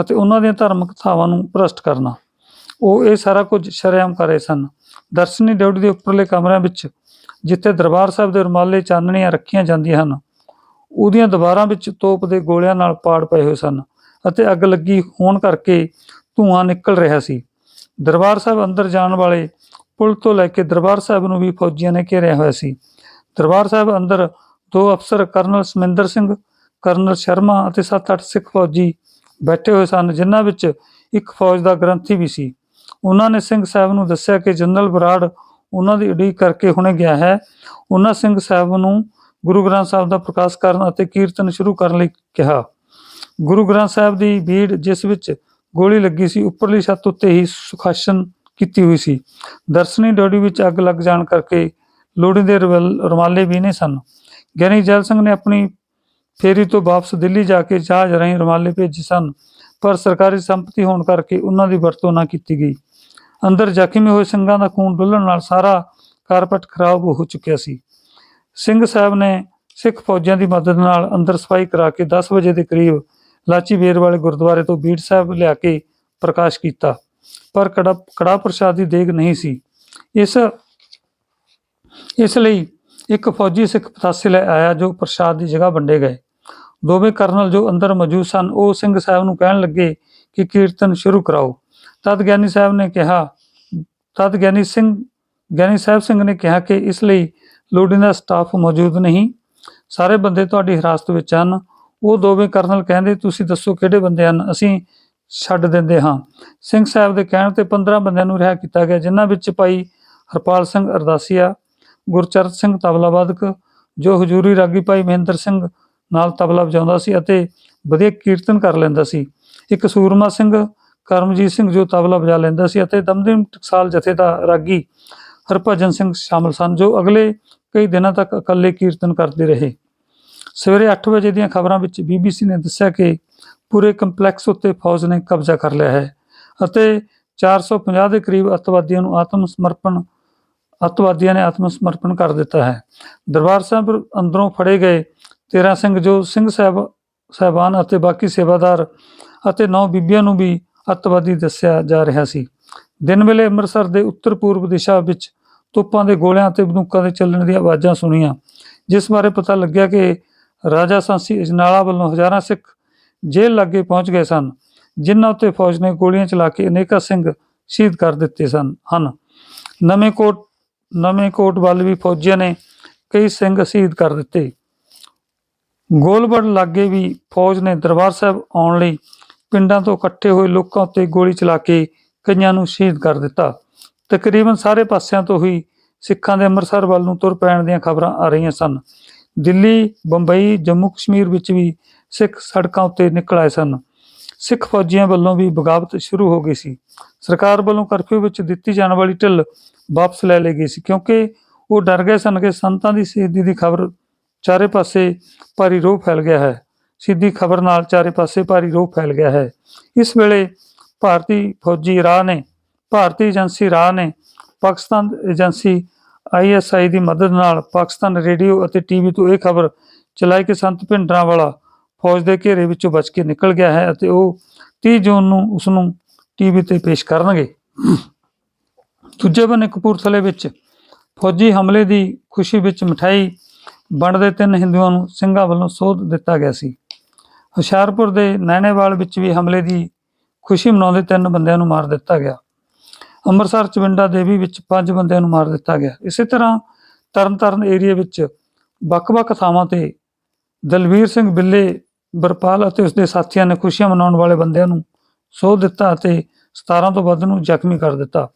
ਅਤੇ ਉਹਨਾਂ ਦੀਆਂ ਧਾਰਮਿਕ ਥਾਵਾਂ ਨੂੰ ਭ੍ਰਸ਼ਟ ਕਰਨਾ। ਉਹ ਇਹ ਸਾਰਾ ਕੁਝ ਸ਼ਰੇਆਮ ਕਰ ਰਹੇ ਸਨ। ਦਰਸ਼ਨੀ ਡਿਊਟੀ ਦੇ ਉੱਪਰਲੇ ਕਮਰਿਆਂ ਵਿੱਚ ਜਿੱਥੇ ਦਰਬਾਰ ਸਾਹਿਬ ਦੇ ਰੁਮਾਲੇ ਚਾਨਣੀਆਂ ਰੱਖੀਆਂ ਜਾਂਦੀਆਂ ਹਨ ਉਹਦੀਆਂ ਦੀਵਾਰਾਂ ਵਿੱਚ ਤੋਪ ਦੇ ਗੋਲਿਆਂ ਨਾਲ ਪਾੜ ਪਏ ਹੋਏ ਸਨ ਅਤੇ ਅੱਗ ਲੱਗੀ ਹੋਣ ਕਰਕੇ ਧੂਆਂ ਨਿਕਲ ਰਿਹਾ ਸੀ। ਦਰਬਾਰ ਸਾਹਿਬ ਅੰਦਰ ਜਾਣ ਵਾਲੇ ਪੁਲ ਤੋਂ ਲੈ ਕੇ ਦਰਬਾਰ ਸਾਹਿਬ ਨੂੰ ਵੀ ਫੌਜੀਆਂ ਨੇ ਘੇਰਿਆ ਹੋਇਆ ਸੀ। ਦਰਬਾਰ ਸਾਹਿਬ ਅੰਦਰ ਦੋ ਅਫਸਰ ਕਰਨਲ ਸਮਿੰਦਰ ਸਿੰਘ, ਕਰਨਲ ਸ਼ਰਮਾ ਅਤੇ 7-8 ਸਿੱਖ ਫੌਜੀ ਬੈਠੇ ਹੋਏ ਸਨ, ਜਿਨ੍ਹਾਂ ਵਿੱਚ ਇੱਕ ਫੌਜ ਦਾ ਗ੍ਰੰਥੀ ਵੀ ਸੀ। ਉਹਨਾਂ ਨੇ ਸਿੰਘ ਸਾਹਿਬ ਨੂੰ ਦੱਸਿਆ ਕਿ ਜਨਰਲ ਬਰਾੜ ਉਹਨਾਂ ਦੀ ਉਡੀਕ ਕਰਕੇ ਹੁਣੇ ਗਿਆ ਹੈ। ਉਹਨਾਂ ਸਿੰਘ ਸਾਹਿਬ ਨੂੰ ਗੁਰੂ ਗ੍ਰੰਥ ਸਾਹਿਬ ਦਾ ਪ੍ਰਕਾਸ਼ ਕਰਨ ਅਤੇ ਕੀਰਤਨ ਸ਼ੁਰੂ ਕਰਨ ਲਈ ਕਿਹਾ। ਗੁਰੂ ਗ੍ਰੰਥ ਸਾਹਿਬ ਦੀ ਭੀੜ ਜਿਸ ਵਿੱਚ ਗੋਲੀ ਲੱਗੀ ਸੀ, ਉੱਪਰਲੀ ਛੱਤ ਉੱਤੇ ਹੀ ਸੁਖਾਸਨ ਕੀਤੀ ਹੋਈ ਸੀ। ਦਰਸ਼ਨੀ ਡੋੜੀ ਵਿੱਚ ਅੱਗ ਲੱਗ ਜਾਣ ਕਰਕੇ ਲੋੜੀਂਦੇ ਰਵਲ- ਰੁਮਾਲੇ ਵੀ ਨਹੀਂ ਸਨ। ਗਿਆਨੀ ਜੈਲ ਸਿੰਘ ਨੇ ਆਪਣੀ ਫੇਰੀ ਤੋਂ ਵਾਪਸ ਦਿੱਲੀ ਜਾ ਕੇ ਜਹਾਜ਼ ਰਾਹੀਂ ਰੁਮਾਲੇ ਭੇਜੇ ਸਨ, ਪਰ ਸਰਕਾਰੀ ਸੰਪਤੀ ਹੋਣ ਕਰਕੇ ਉਹਨਾਂ ਦੀ ਵਰਤੋਂ ਨਾ ਕੀਤੀ ਗਈ। ਅੰਦਰ ਜ਼ਖਮੀ ਹੋਏ ਸਿੰਘਾਂ ਦਾ ਖੂਨ ਡੁੱਲਣ ਨਾਲ ਸਾਰਾ ਕਾਰਪਟ ਖਰਾਬ ਹੋ ਚੁੱਕਿਆ ਸੀ। ਸਿੰਘ ਸਾਹਿਬ ਨੇ ਸਿੱਖ ਫੌਜੀਆਂ ਦੀ ਮਦਦ ਨਾਲ ਅੰਦਰ ਸਫ਼ਾਈ ਕਰਾ ਕੇ 10 ਵਜੇ ਦੇ ਕਰੀਬ ਲਾਚੀ ਬੇਰ ਵਾਲੇ ਗੁਰਦੁਆਰੇ ਤੋਂ ਬੀੜ ਸਾਹਿਬ ਲਿਆ ਕੇ ਪ੍ਰਕਾਸ਼ ਕੀਤਾ। ਪਰ ਕੜਾ ਕੜਾ ਪ੍ਰਸ਼ਾਦ ਦੀ ਦੇਗ ਨਹੀਂ ਸੀ। ਇਸ ਇਸ ਲਈ ਇੱਕ ਫੌਜੀ ਸਿੱਖ ਪਤਾਸੇ ਲੈ ਆਇਆ ਜੋ ਪ੍ਰਸ਼ਾਦ ਦੀ ਜਗ੍ਹਾ ਵੰਡੇ ਗਏ। ਦੋਵੇਂ ਕਰਨਲ ਜੋ ਅੰਦਰ ਮੌਜੂਦ ਸਨ, ਉਹ ਸਿੰਘ ਸਾਹਿਬ ਨੂੰ ਕਹਿਣ ਲੱਗੇ ਕਿ ਕੀਰਤਨ ਸ਼ੁਰੂ ਕਰਾਓ। ਤਦ ਗਿਆਨੀ ਸਾਹਿਬ ਨੇ ਕਿਹਾ ਤਦ ਗਿਆਨੀ ਸਿੰਘ ਗਿਆਨੀ ਸਾਹਿਬ ਸਿੰਘ ਨੇ ਕਿਹਾ ਕਿ ਇਸ ਲਈ ਲੋੜੀਂਦਾ ਸਟਾਫ ਮੌਜੂਦ ਨਹੀਂ। ਸਾਰੇ ਬੰਦੇ ਤੁਹਾਡੀ ਹਿਰਾਸਤ ਵਿੱਚ ਹਨ। ਉਹ ਦੋਵੇਂ ਕਰਨਲ ਕਹਿੰਦੇ, ਤੁਸੀਂ ਦੱਸੋ ਕਿਹੜੇ ਬੰਦੇ ਹਨ? ਅਸੀਂ ਛੱਡ ਦਿੰਦੇ ਹਾਂ। ਸਿੰਘ ਸਾਹਿਬ ਦੇ ਕਹਿਣ ਤੇ 15 ਬੰਦਿਆਂ ਨੂੰ ਰਿਹਾ ਕੀਤਾ ਗਿਆ, ਜਿਨ੍ਹਾਂ ਵਿੱਚ ਭਾਈ ਹਰਪਾਲ ਸਿੰਘ ਅਰਦਾਸੀਆ, ਗੁਰਚਰਨ ਸਿੰਘ ਤਬਲਾ ਵਾਦਕ, ਜੋ ਹਜੂਰੀ ਰਾਗੀ ਭਾਈ ਮਹਿੰਦਰ ਸਿੰਘ ਨਾਲ ਤਬਲਾ ਵਜਾਉਂਦਾ ਸੀ ਅਤੇ ਵਧੀਆ ਕੀਰਤਨ ਕਰ ਲੈਂਦਾ ਸੀ। ਇੱਕ ਸੂਰਮਾ ਸਿੰਘ, ਕਰਮਜੀਤ ਸਿੰਘ, ਜੋ ਤਬਲਾ ਵਜਾ ਲੈਂਦਾ ਸੀ ਅਤੇ ਦਮਦਮ ਟਕਸਾਲ ਜਥੇ ਦਾ ਰਾਗੀ ਹਰਭਜਨ ਸਿੰਘ ਸ਼ਾਮਲ ਸਨ, ਜੋ ਅਗਲੇ ਕਈ ਦਿਨਾਂ ਤੱਕ ਇਕੱਲੇ ਕੀਰਤਨ ਕਰਦੇ ਰਹੇ। ਸਵੇਰੇ 8 ਵਜੇ ਦੀਆਂ ਖਬਰਾਂ ਵਿੱਚ ਬੀਬੀਸੀ ਨੇ ਦੱਸਿਆ ਕਿ ਪੂਰੇ ਕੰਪਲੈਕਸ ਉੱਤੇ ਫੌਜ ਨੇ ਕਬਜ਼ਾ ਕਰ ਲਿਆ ਹੈ ਅਤੇ 450 ਦੇ ਕਰੀਬ ਅੱਤਵਾਦੀਆਂ ਨੂੰ ਆਤਮ ਸਮਰਪਣ ਅੱਤਵਾਦੀਆਂ ਨੇ ਆਤਮ ਸਮਰਪਣ ਕਰ ਦਿੱਤਾ ਹੈ। ਦਰਬਾਰ ਸਾਹਿਬ ਅੰਦਰੋਂ ਫੜੇ ਗਏ 13 ਸਿੰਘ ਜੋ ਸਿੰਘ ਸਾਹਿਬ, ਸਹਿਬਾਨ ਅਤੇ ਬਾਕੀ ਸੇਵਾਦਾਰ ਅਤੇ ਨੌ ਬੀਬੀਆਂ ਨੂੰ ਵੀ ਅੱਤਵਾਦੀ ਦੱਸਿਆ ਜਾ ਰਿਹਾ ਸੀ। ਦਿਨ ਵੇਲੇ ਅੰਮ੍ਰਿਤਸਰ ਦੇ ਉੱਤਰ ਪੂਰਬ ਦਿਸ਼ਾ ਵਿੱਚ ਤੋਪਾਂ ਦੇ ਗੋਲਿਆਂ ਤੇ ਬੰਦੂਕਾਂ ਦੇ ਚੱਲਣ ਦੀਆਂ ਆਵਾਜ਼ਾਂ ਸੁਣੀਆਂ, ਜਿਸ ਬਾਰੇ ਪਤਾ ਲੱਗਿਆ ਕਿ ਰਾਜਾ ਸਾਂਸੀ ਅਜਨਾਲਾ ਵੱਲੋਂ ਹਜ਼ਾਰਾਂ ਸਿੱਖ ਜੇਲ੍ਹ ਲਾਗੇ ਪਹੁੰਚ ਗਏ ਸਨ, ਜਿਨ੍ਹਾਂ ਉੱਤੇ ਫੌਜ ਨੇ ਗੋਲੀਆਂ ਚਲਾ ਕੇ ਅਨੇਕਾਂ ਸਿੰਘ ਸ਼ਹੀਦ ਕਰ ਦਿੱਤੇ ਸਨ, ਹਨ। ਨਵੇਂ ਕੋਟ ਨਵੇਂ ਕੋਟ ਵੱਲ ਵੀ ਫੌਜੀਆਂ ਨੇ ਕਈ ਸਿੰਘ ਸ਼ਹੀਦ ਕਰ ਦਿੱਤੇ। ਗੋਲਬੜ ਲਾਗੇ ਵੀ ਫੌਜ ਨੇ ਦਰਬਾਰ ਸਾਹਿਬ ਆਉਣ ਲਈ ਪਿੰਡਾਂ ਤੋਂ ਇਕੱਠੇ ਹੋਏ ਲੋਕਾਂ ਉੱਤੇ ਗੋਲੀ ਚਲਾ ਕੇ ਕਈਆਂ ਨੂੰ ਸ਼ਹੀਦ ਕਰ ਦਿੱਤਾ। ਤਕਰੀਬਨ ਸਾਰੇ ਪਾਸਿਆਂ ਤੋਂ ਹੀ ਸਿੱਖਾਂ ਦੇ ਅੰਮ੍ਰਿਤਸਰ ਵੱਲ ਨੂੰ ਤੁਰ ਪੈਣ ਦੀਆਂ ਖਬਰਾਂ ਆ ਰਹੀਆਂ ਸਨ। ਦਿੱਲੀ, ਬੰਬਈ, ਜੰਮੂ ਕਸ਼ਮੀਰ ਵਿੱਚ ਵੀ ਸਿੱਖ ਸੜਕਾਂ ਉੱਤੇ ਨਿਕਲ ਆਏ ਸਨ। ਸਿੱਖ ਫੌਜੀਆਂ ਵੱਲੋਂ ਵੀ ਬਗਾਵਤ ਸ਼ੁਰੂ ਹੋ ਗਈ ਸੀ। ਸਰਕਾਰ ਵੱਲੋਂ ਕਰਫਿਊ ਵਿੱਚ ਦਿੱਤੀ ਜਾਣ ਵਾਲੀ ਢਿੱਲ ਵਾਪਸ ਲੈ ਲਈ ਗਈ ਸੀ ਕਿਉਂਕਿ ਉਹ ਡਰ ਗਏ ਸਨ ਕਿ ਸੰਤਾਂ ਦੀ ਸ਼ਹੀਦੀ ਦੀ ਖਬਰ ਚਾਰੇ ਪਾਸੇ ਭਾਰੀ ਰੋਹ ਫੈਲ ਗਿਆ ਹੈ। ਸਿੱਧੀ ਖਬਰ ਨਾਲ ਚਾਰੇ ਪਾਸੇ ਭਾਰੀ ਰੋਹ ਫੈਲ ਗਿਆ ਹੈ। ਇਸ ਵੇਲੇ ਭਾਰਤੀ ਫੌਜੀ ਰਾਹ ਨੇ ਭਾਰਤੀ ਏਜੰਸੀ ਰਾਹ ਨੇ ਪਾਕਿਸਤਾਨ ਏਜੰਸੀ ਆਈਐਸਆਈ ਦੀ ਮਦਦ ਨਾਲ ਪਾਕਿਸਤਾਨ ਰੇਡੀਓ ਅਤੇ ਟੀਵੀ ਤੋਂ ਇਹ ਖਬਰ ਚਲਾਈ ਕਿ ਸੰਤ ਭਿੰਡਰਾਂ ਵਾਲਾ ਫੌਜ ਦੇ ਘੇਰੇ ਵਿੱਚੋਂ ਬਚ ਕੇ ਨਿਕਲ ਗਿਆ ਹੈ ਅਤੇ ਉਹ 30 ਜੂਨ ਨੂੰ ਉਸ ਨੂੰ ਟੀਵੀ ਤੇ ਪੇਸ਼ ਕਰਨਗੇ। ਦੂਜੇ ਬੰਨੇ ਕਪੂਰਥਲੇ ਵਿੱਚ ਫੌਜੀ ਹਮਲੇ ਦੀ ਖੁਸ਼ੀ ਵਿੱਚ ਮਠਾਈ ਵੰਡਦੇ ਤਿੰਨ ਹਿੰਦੂਆਂ ਨੂੰ ਸਿੰਘਾਂ ਵੱਲੋਂ ਸੋਧ ਦਿੱਤਾ ਗਿਆ ਸੀ। ਹੁਸ਼ਿਆਰਪੁਰ ਦੇ ਨੈਣੇਵਾਲ ਵਿੱਚ ਵੀ ਹਮਲੇ ਦੀ ਖੁਸ਼ੀ ਮਨਾਉਂਦੇ ਤਿੰਨ ਬੰਦਿਆਂ ਨੂੰ ਮਾਰ ਦਿੱਤਾ ਗਿਆ। ਅੰਮ੍ਰਿਤਸਰ ਚਵਿੰਡਾ ਦੇਵੀ ਵਿੱਚ ਪੰਜ ਬੰਦਿਆਂ ਨੂੰ ਮਾਰ ਦਿੱਤਾ ਗਿਆ। ਇਸੇ ਤਰ੍ਹਾਂ ਤਰਨਤਾਰਨ ਏਰੀਆ ਵਿੱਚ ਵੱਖ-ਵੱਖ ਥਾਵਾਂ ਤੇ ਦਲਵੀਰ ਸਿੰਘ ਬਿੱਲੇ, ਬਰਪਾਲ ਅਤੇ ਉਸਦੇ ਸਾਥੀਆਂ ਨੇ ਖੁਸ਼ੀਆਂ ਮਨਾਉਣ ਵਾਲੇ ਬੰਦਿਆਂ ਨੂੰ ਸੋਧ ਦਿੱਤਾ ਅਤੇ 17 ਤੋਂ ਵੱਧ ਨੂੰ ਜ਼ਖਮੀ ਕਰ ਦਿੱਤਾ।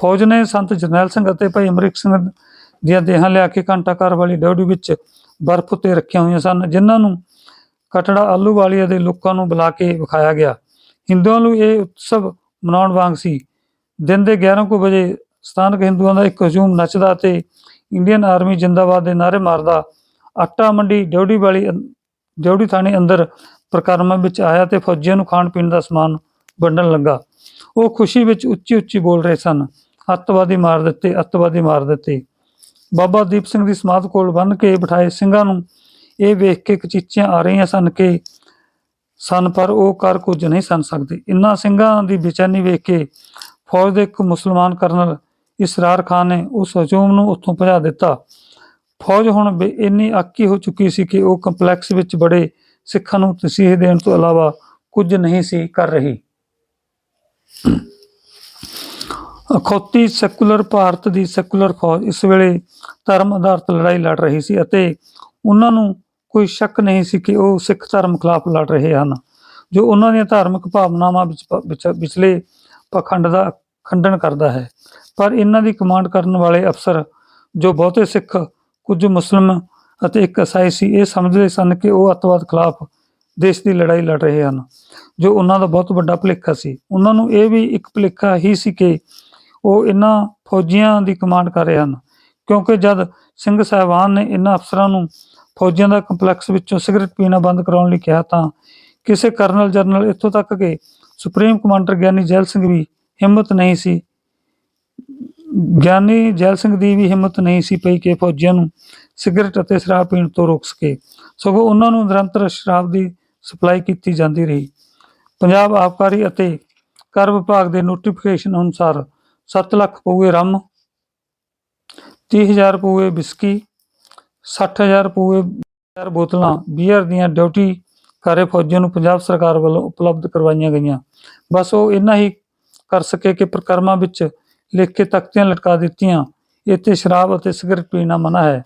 ਫੌਜ ਨੇ ਸੰਤ ਜਰਨੈਲ ਸਿੰਘ ਅਤੇ ਭਾਈ ਅਮਰੀਕ ਸਿੰਘ ਦੀਆਂ ਦੇਹਾਂ ਲਿਆ ਕੇ ਘੰਟਾਘਰ ਵਾਲੀ ਡਿਊਟੀ ਵਿੱਚ ਬਰਫ਼ ਉੱਤੇ ਰੱਖੀਆਂ ਹੋਈਆਂ ਸਨ, ਜਿਨ੍ਹਾਂ ਨੂੰ ਕਟੜਾ ਆਲੂਵਾਲੀਆ ਦੇ ਲੋਕਾਂ ਨੂੰ ਬੁਲਾ ਕੇ ਵਿਖਾਇਆ ਗਿਆ। ਹਿੰਦੂਆਂ ਨੂੰ ਇਹ ਉਤਸਵ ਮਨਾਉਣ ਵਾਂਗ ਸੀ। ਦਿਨ ਦੇ 11 ਕੁ ਵਜੇ ਸਥਾਨਕ ਹਿੰਦੂਆਂ ਦਾ ਇੱਕ ਹਜੂਮ ਨੱਚਦਾ ਤੇ ਇੰਡੀਅਨ ਆਰਮੀ ਜਿੰਦਾਬਾਦ ਦੇ ਨਾਅਰੇ ਮਾਰਦਾ। ਆਟਾ ਮੰਡੀ ਡਿਊਟੀ ਵਾਲੀ ਡਿਊਟੀ ਥਾਣੇ ਅੰਦਰ ਪ੍ਰਕਰਮਾਂ ਵਿੱਚ ਆਇਆ ਤੇ ਫੌਜੀਆਂ ਨੂੰ ਖਾਣ ਪੀਣ ਦਾ ਸਮਾਨ ਵੰਡਣ ਲੱਗਾ। ਉਹ ਖੁਸ਼ੀ ਵਿੱਚ ਉੱਚੀ ਉੱਚੀ ਬੋਲ ਰਹੇ ਸਨ। ਅੱਤਵਾਦੀ ਮਾਰ ਦਿੱਤੇ, ਅੱਤਵਾਦੀ ਮਾਰ ਦਿੱਤੇ। ਬਾਬਾ ਦੀਪ ਸਿੰਘ ਦੀ ਸਮਾਧ ਕੋਲ ਬੰਨ ਕੇ ਬਿਠਾਏ ਸਿੰਘਾਂ ਨੂੰ। ਇਹ ਵੇਖ ਕੇ ਕਚੀਚੀਆਂ ਆ ਰਹੀਆਂ ਸਨ ਕਿ ਸਨ ਪਰ ਉਹ ਕਰ ਕੁਝ ਨਹੀਂ ਸਨ ਸਕਦੇ। ਇਨ੍ਹਾਂ ਸਿੰਘਾਂ ਦੀ ਬੇਚੈਨੀ ਵੇਖ ਕੇ ਫੌਜ ਦੇ ਇੱਕ ਮੁਸਲਮਾਨ ਕਰਨਲ ਇਸਰਾਰ ਖਾਨ ਨੇ ਉਸ ਹਜੂਮ ਨੂੰ ਉੱਥੋਂ ਭਜਾ ਦਿੱਤਾ। ਫੌਜ ਹੁਣ ਇੰਨੀ ਆਕੀ ਹੋ ਚੁੱਕੀ ਸੀ ਕਿ ਉਹ ਕੰਪਲੈਕਸ ਵਿੱਚ ਬੜੇ ਸਿੱਖਾਂ ਨੂੰ ਤਸੀਹ ਦੇਣ ਤੋਂ ਇਲਾਵਾ ਕੁਝ ਨਹੀਂ ਸੀ ਕਰ ਰਹੀ। ਅਖੌਤੀ ਸੈਕੂਲਰ ਭਾਰਤ ਦੀ ਸੈਕੂਲਰ ਫੌਜ ਇਸ ਵੇਲੇ ਧਰਮ ਆਧਾਰਿਤ ਲੜਾਈ ਲੜ ਰਹੀ ਸੀ ਅਤੇ ਉਹਨਾਂ ਨੂੰ ਕੋਈ ਸ਼ੱਕ ਨਹੀਂ ਸੀ ਕਿ ਉਹ ਸਿੱਖ ਧਰਮ ਖਿਲਾਫ ਲੜ ਰਹੇ ਹਨ, ਜੋ ਉਹਨਾਂ ਦੀਆਂ ਧਾਰਮਿਕ ਭਾਵਨਾਵਾਂ ਵਿੱਚ ਵਿੱਚ, ਵਿਚਲੇ ਪਖੰਡ ਦਾ ਖੰਡਨ ਕਰਦਾ ਹੈ। ਪਰ ਇਹਨਾਂ ਦੀ ਕਮਾਂਡ ਕਰਨ ਵਾਲੇ ਅਫਸਰ, ਜੋ ਬਹੁਤੇ ਸਿੱਖ, ਕੁਝ ਮੁਸਲਮ ਅਤੇ ਇੱਕ ਈਸਾਈ ਸੀ, ਇਹ ਸਮਝਦੇ ਸਨ ਕਿ ਉਹ ਅੱਤਵਾਦ ਖਿਲਾਫ ਦੇਸ਼ ਦੀ ਲੜਾਈ ਲੜ ਰਹੇ ਹਨ, ਜੋ ਉਹਨਾਂ ਦਾ ਬਹੁਤ ਵੱਡਾ ਭੁਲੇਖਾ ਸੀ। ਉਹਨਾਂ ਨੂੰ ਇਹ ਵੀ ਇੱਕ ਭੁਲੇਖਾ ਹੀ ਸੀ ਕਿ ਉਹ ਇਹਨਾਂ ਫੌਜੀਆਂ ਦੀ ਕਮਾਂਡ ਕਰ ਰਹੇ ਹਨ, ਕਿਉਂਕਿ ਜਦ ਸਿੰਘ ਸਾਹਿਬਾਨ ਨੇ ਇਹਨਾਂ ਅਫਸਰਾਂ ਨੂੰ ਫੌਜੀਆਂ ਦਾ ਕੰਪਲੈਕਸ ਵਿੱਚੋਂ ਸਿਗਰਟ ਪੀਣਾ ਬੰਦ ਕਰਾਉਣ ਲਈ ਕਿਹਾ ਤਾਂ ਕਿਸੇ ਕਰਨਲ ਜਨਰਲ ਇੱਥੋਂ ਤੱਕ ਕਿ ਸੁਪਰੀਮ ਕਮਾਂਡਰ ਗਿਆਨੀ ਜੈਲ ਸਿੰਘ ਵੀ ਹਿੰਮਤ ਨਹੀਂ ਸੀ। ਗਿਆਨੀ ਜੈਲ ਸਿੰਘ ਦੀ ਵੀ ਹਿੰਮਤ ਨਹੀਂ ਸੀ ਪਈ ਕਿ ਫੌਜੀਆਂ ਨੂੰ ਸਿਗਰਟ ਅਤੇ ਸ਼ਰਾਬ ਪੀਣ ਤੋਂ ਰੋਕ ਸਕੇ। ਸਗੋਂ ਉਹਨਾਂ ਨੂੰ ਨਿਰੰਤਰ ਸ਼ਰਾਬ ਦੀ ਸਪਲਾਈ ਕੀਤੀ ਜਾਂਦੀ ਰਹੀ। ਪੰਜਾਬ ਆਬਕਾਰੀ ਅਤੇ ਕਰ ਵਿਭਾਗ ਦੇ ਨੋਟੀਫਿਕੇਸ਼ਨ ਅਨੁਸਾਰ 7 ਲੱਖ ਪਊਏ ਰਮ 30000 ਪਊਏ ਬਿਸਕੀ 60000 ਪਊਏ ਚਾਰ ਬੋਤਲਾਂ, ਬੀਅਰ ਦੀਆਂ ਡਿਊਟੀ ਕਾਰੇ ਫੌਜੀਆਂ ਨੂੰ ਪੰਜਾਬ ਸਰਕਾਰ ਵੱਲੋਂ ਉਪਲਬਧ ਕਰਵਾਈਆਂ ਗਈਆਂ। ਬਸ ਉਹ ਇੰਨਾ ਹੀ ਕਰ ਸਕੇ ਕਿ ਪ੍ਰਕਰਮਾਂ ਵਿੱਚ ਲਿਖ ਕੇ ਤਖਤੀਆਂ ਲਟਕਾ ਦਿੱਤੀਆਂ। ਇੱਥੇ ਸ਼ਰਾਬ ਅਤੇ ਸਿਗਰਟ ਪੀਣਾ ਮਨਾ ਹੈ।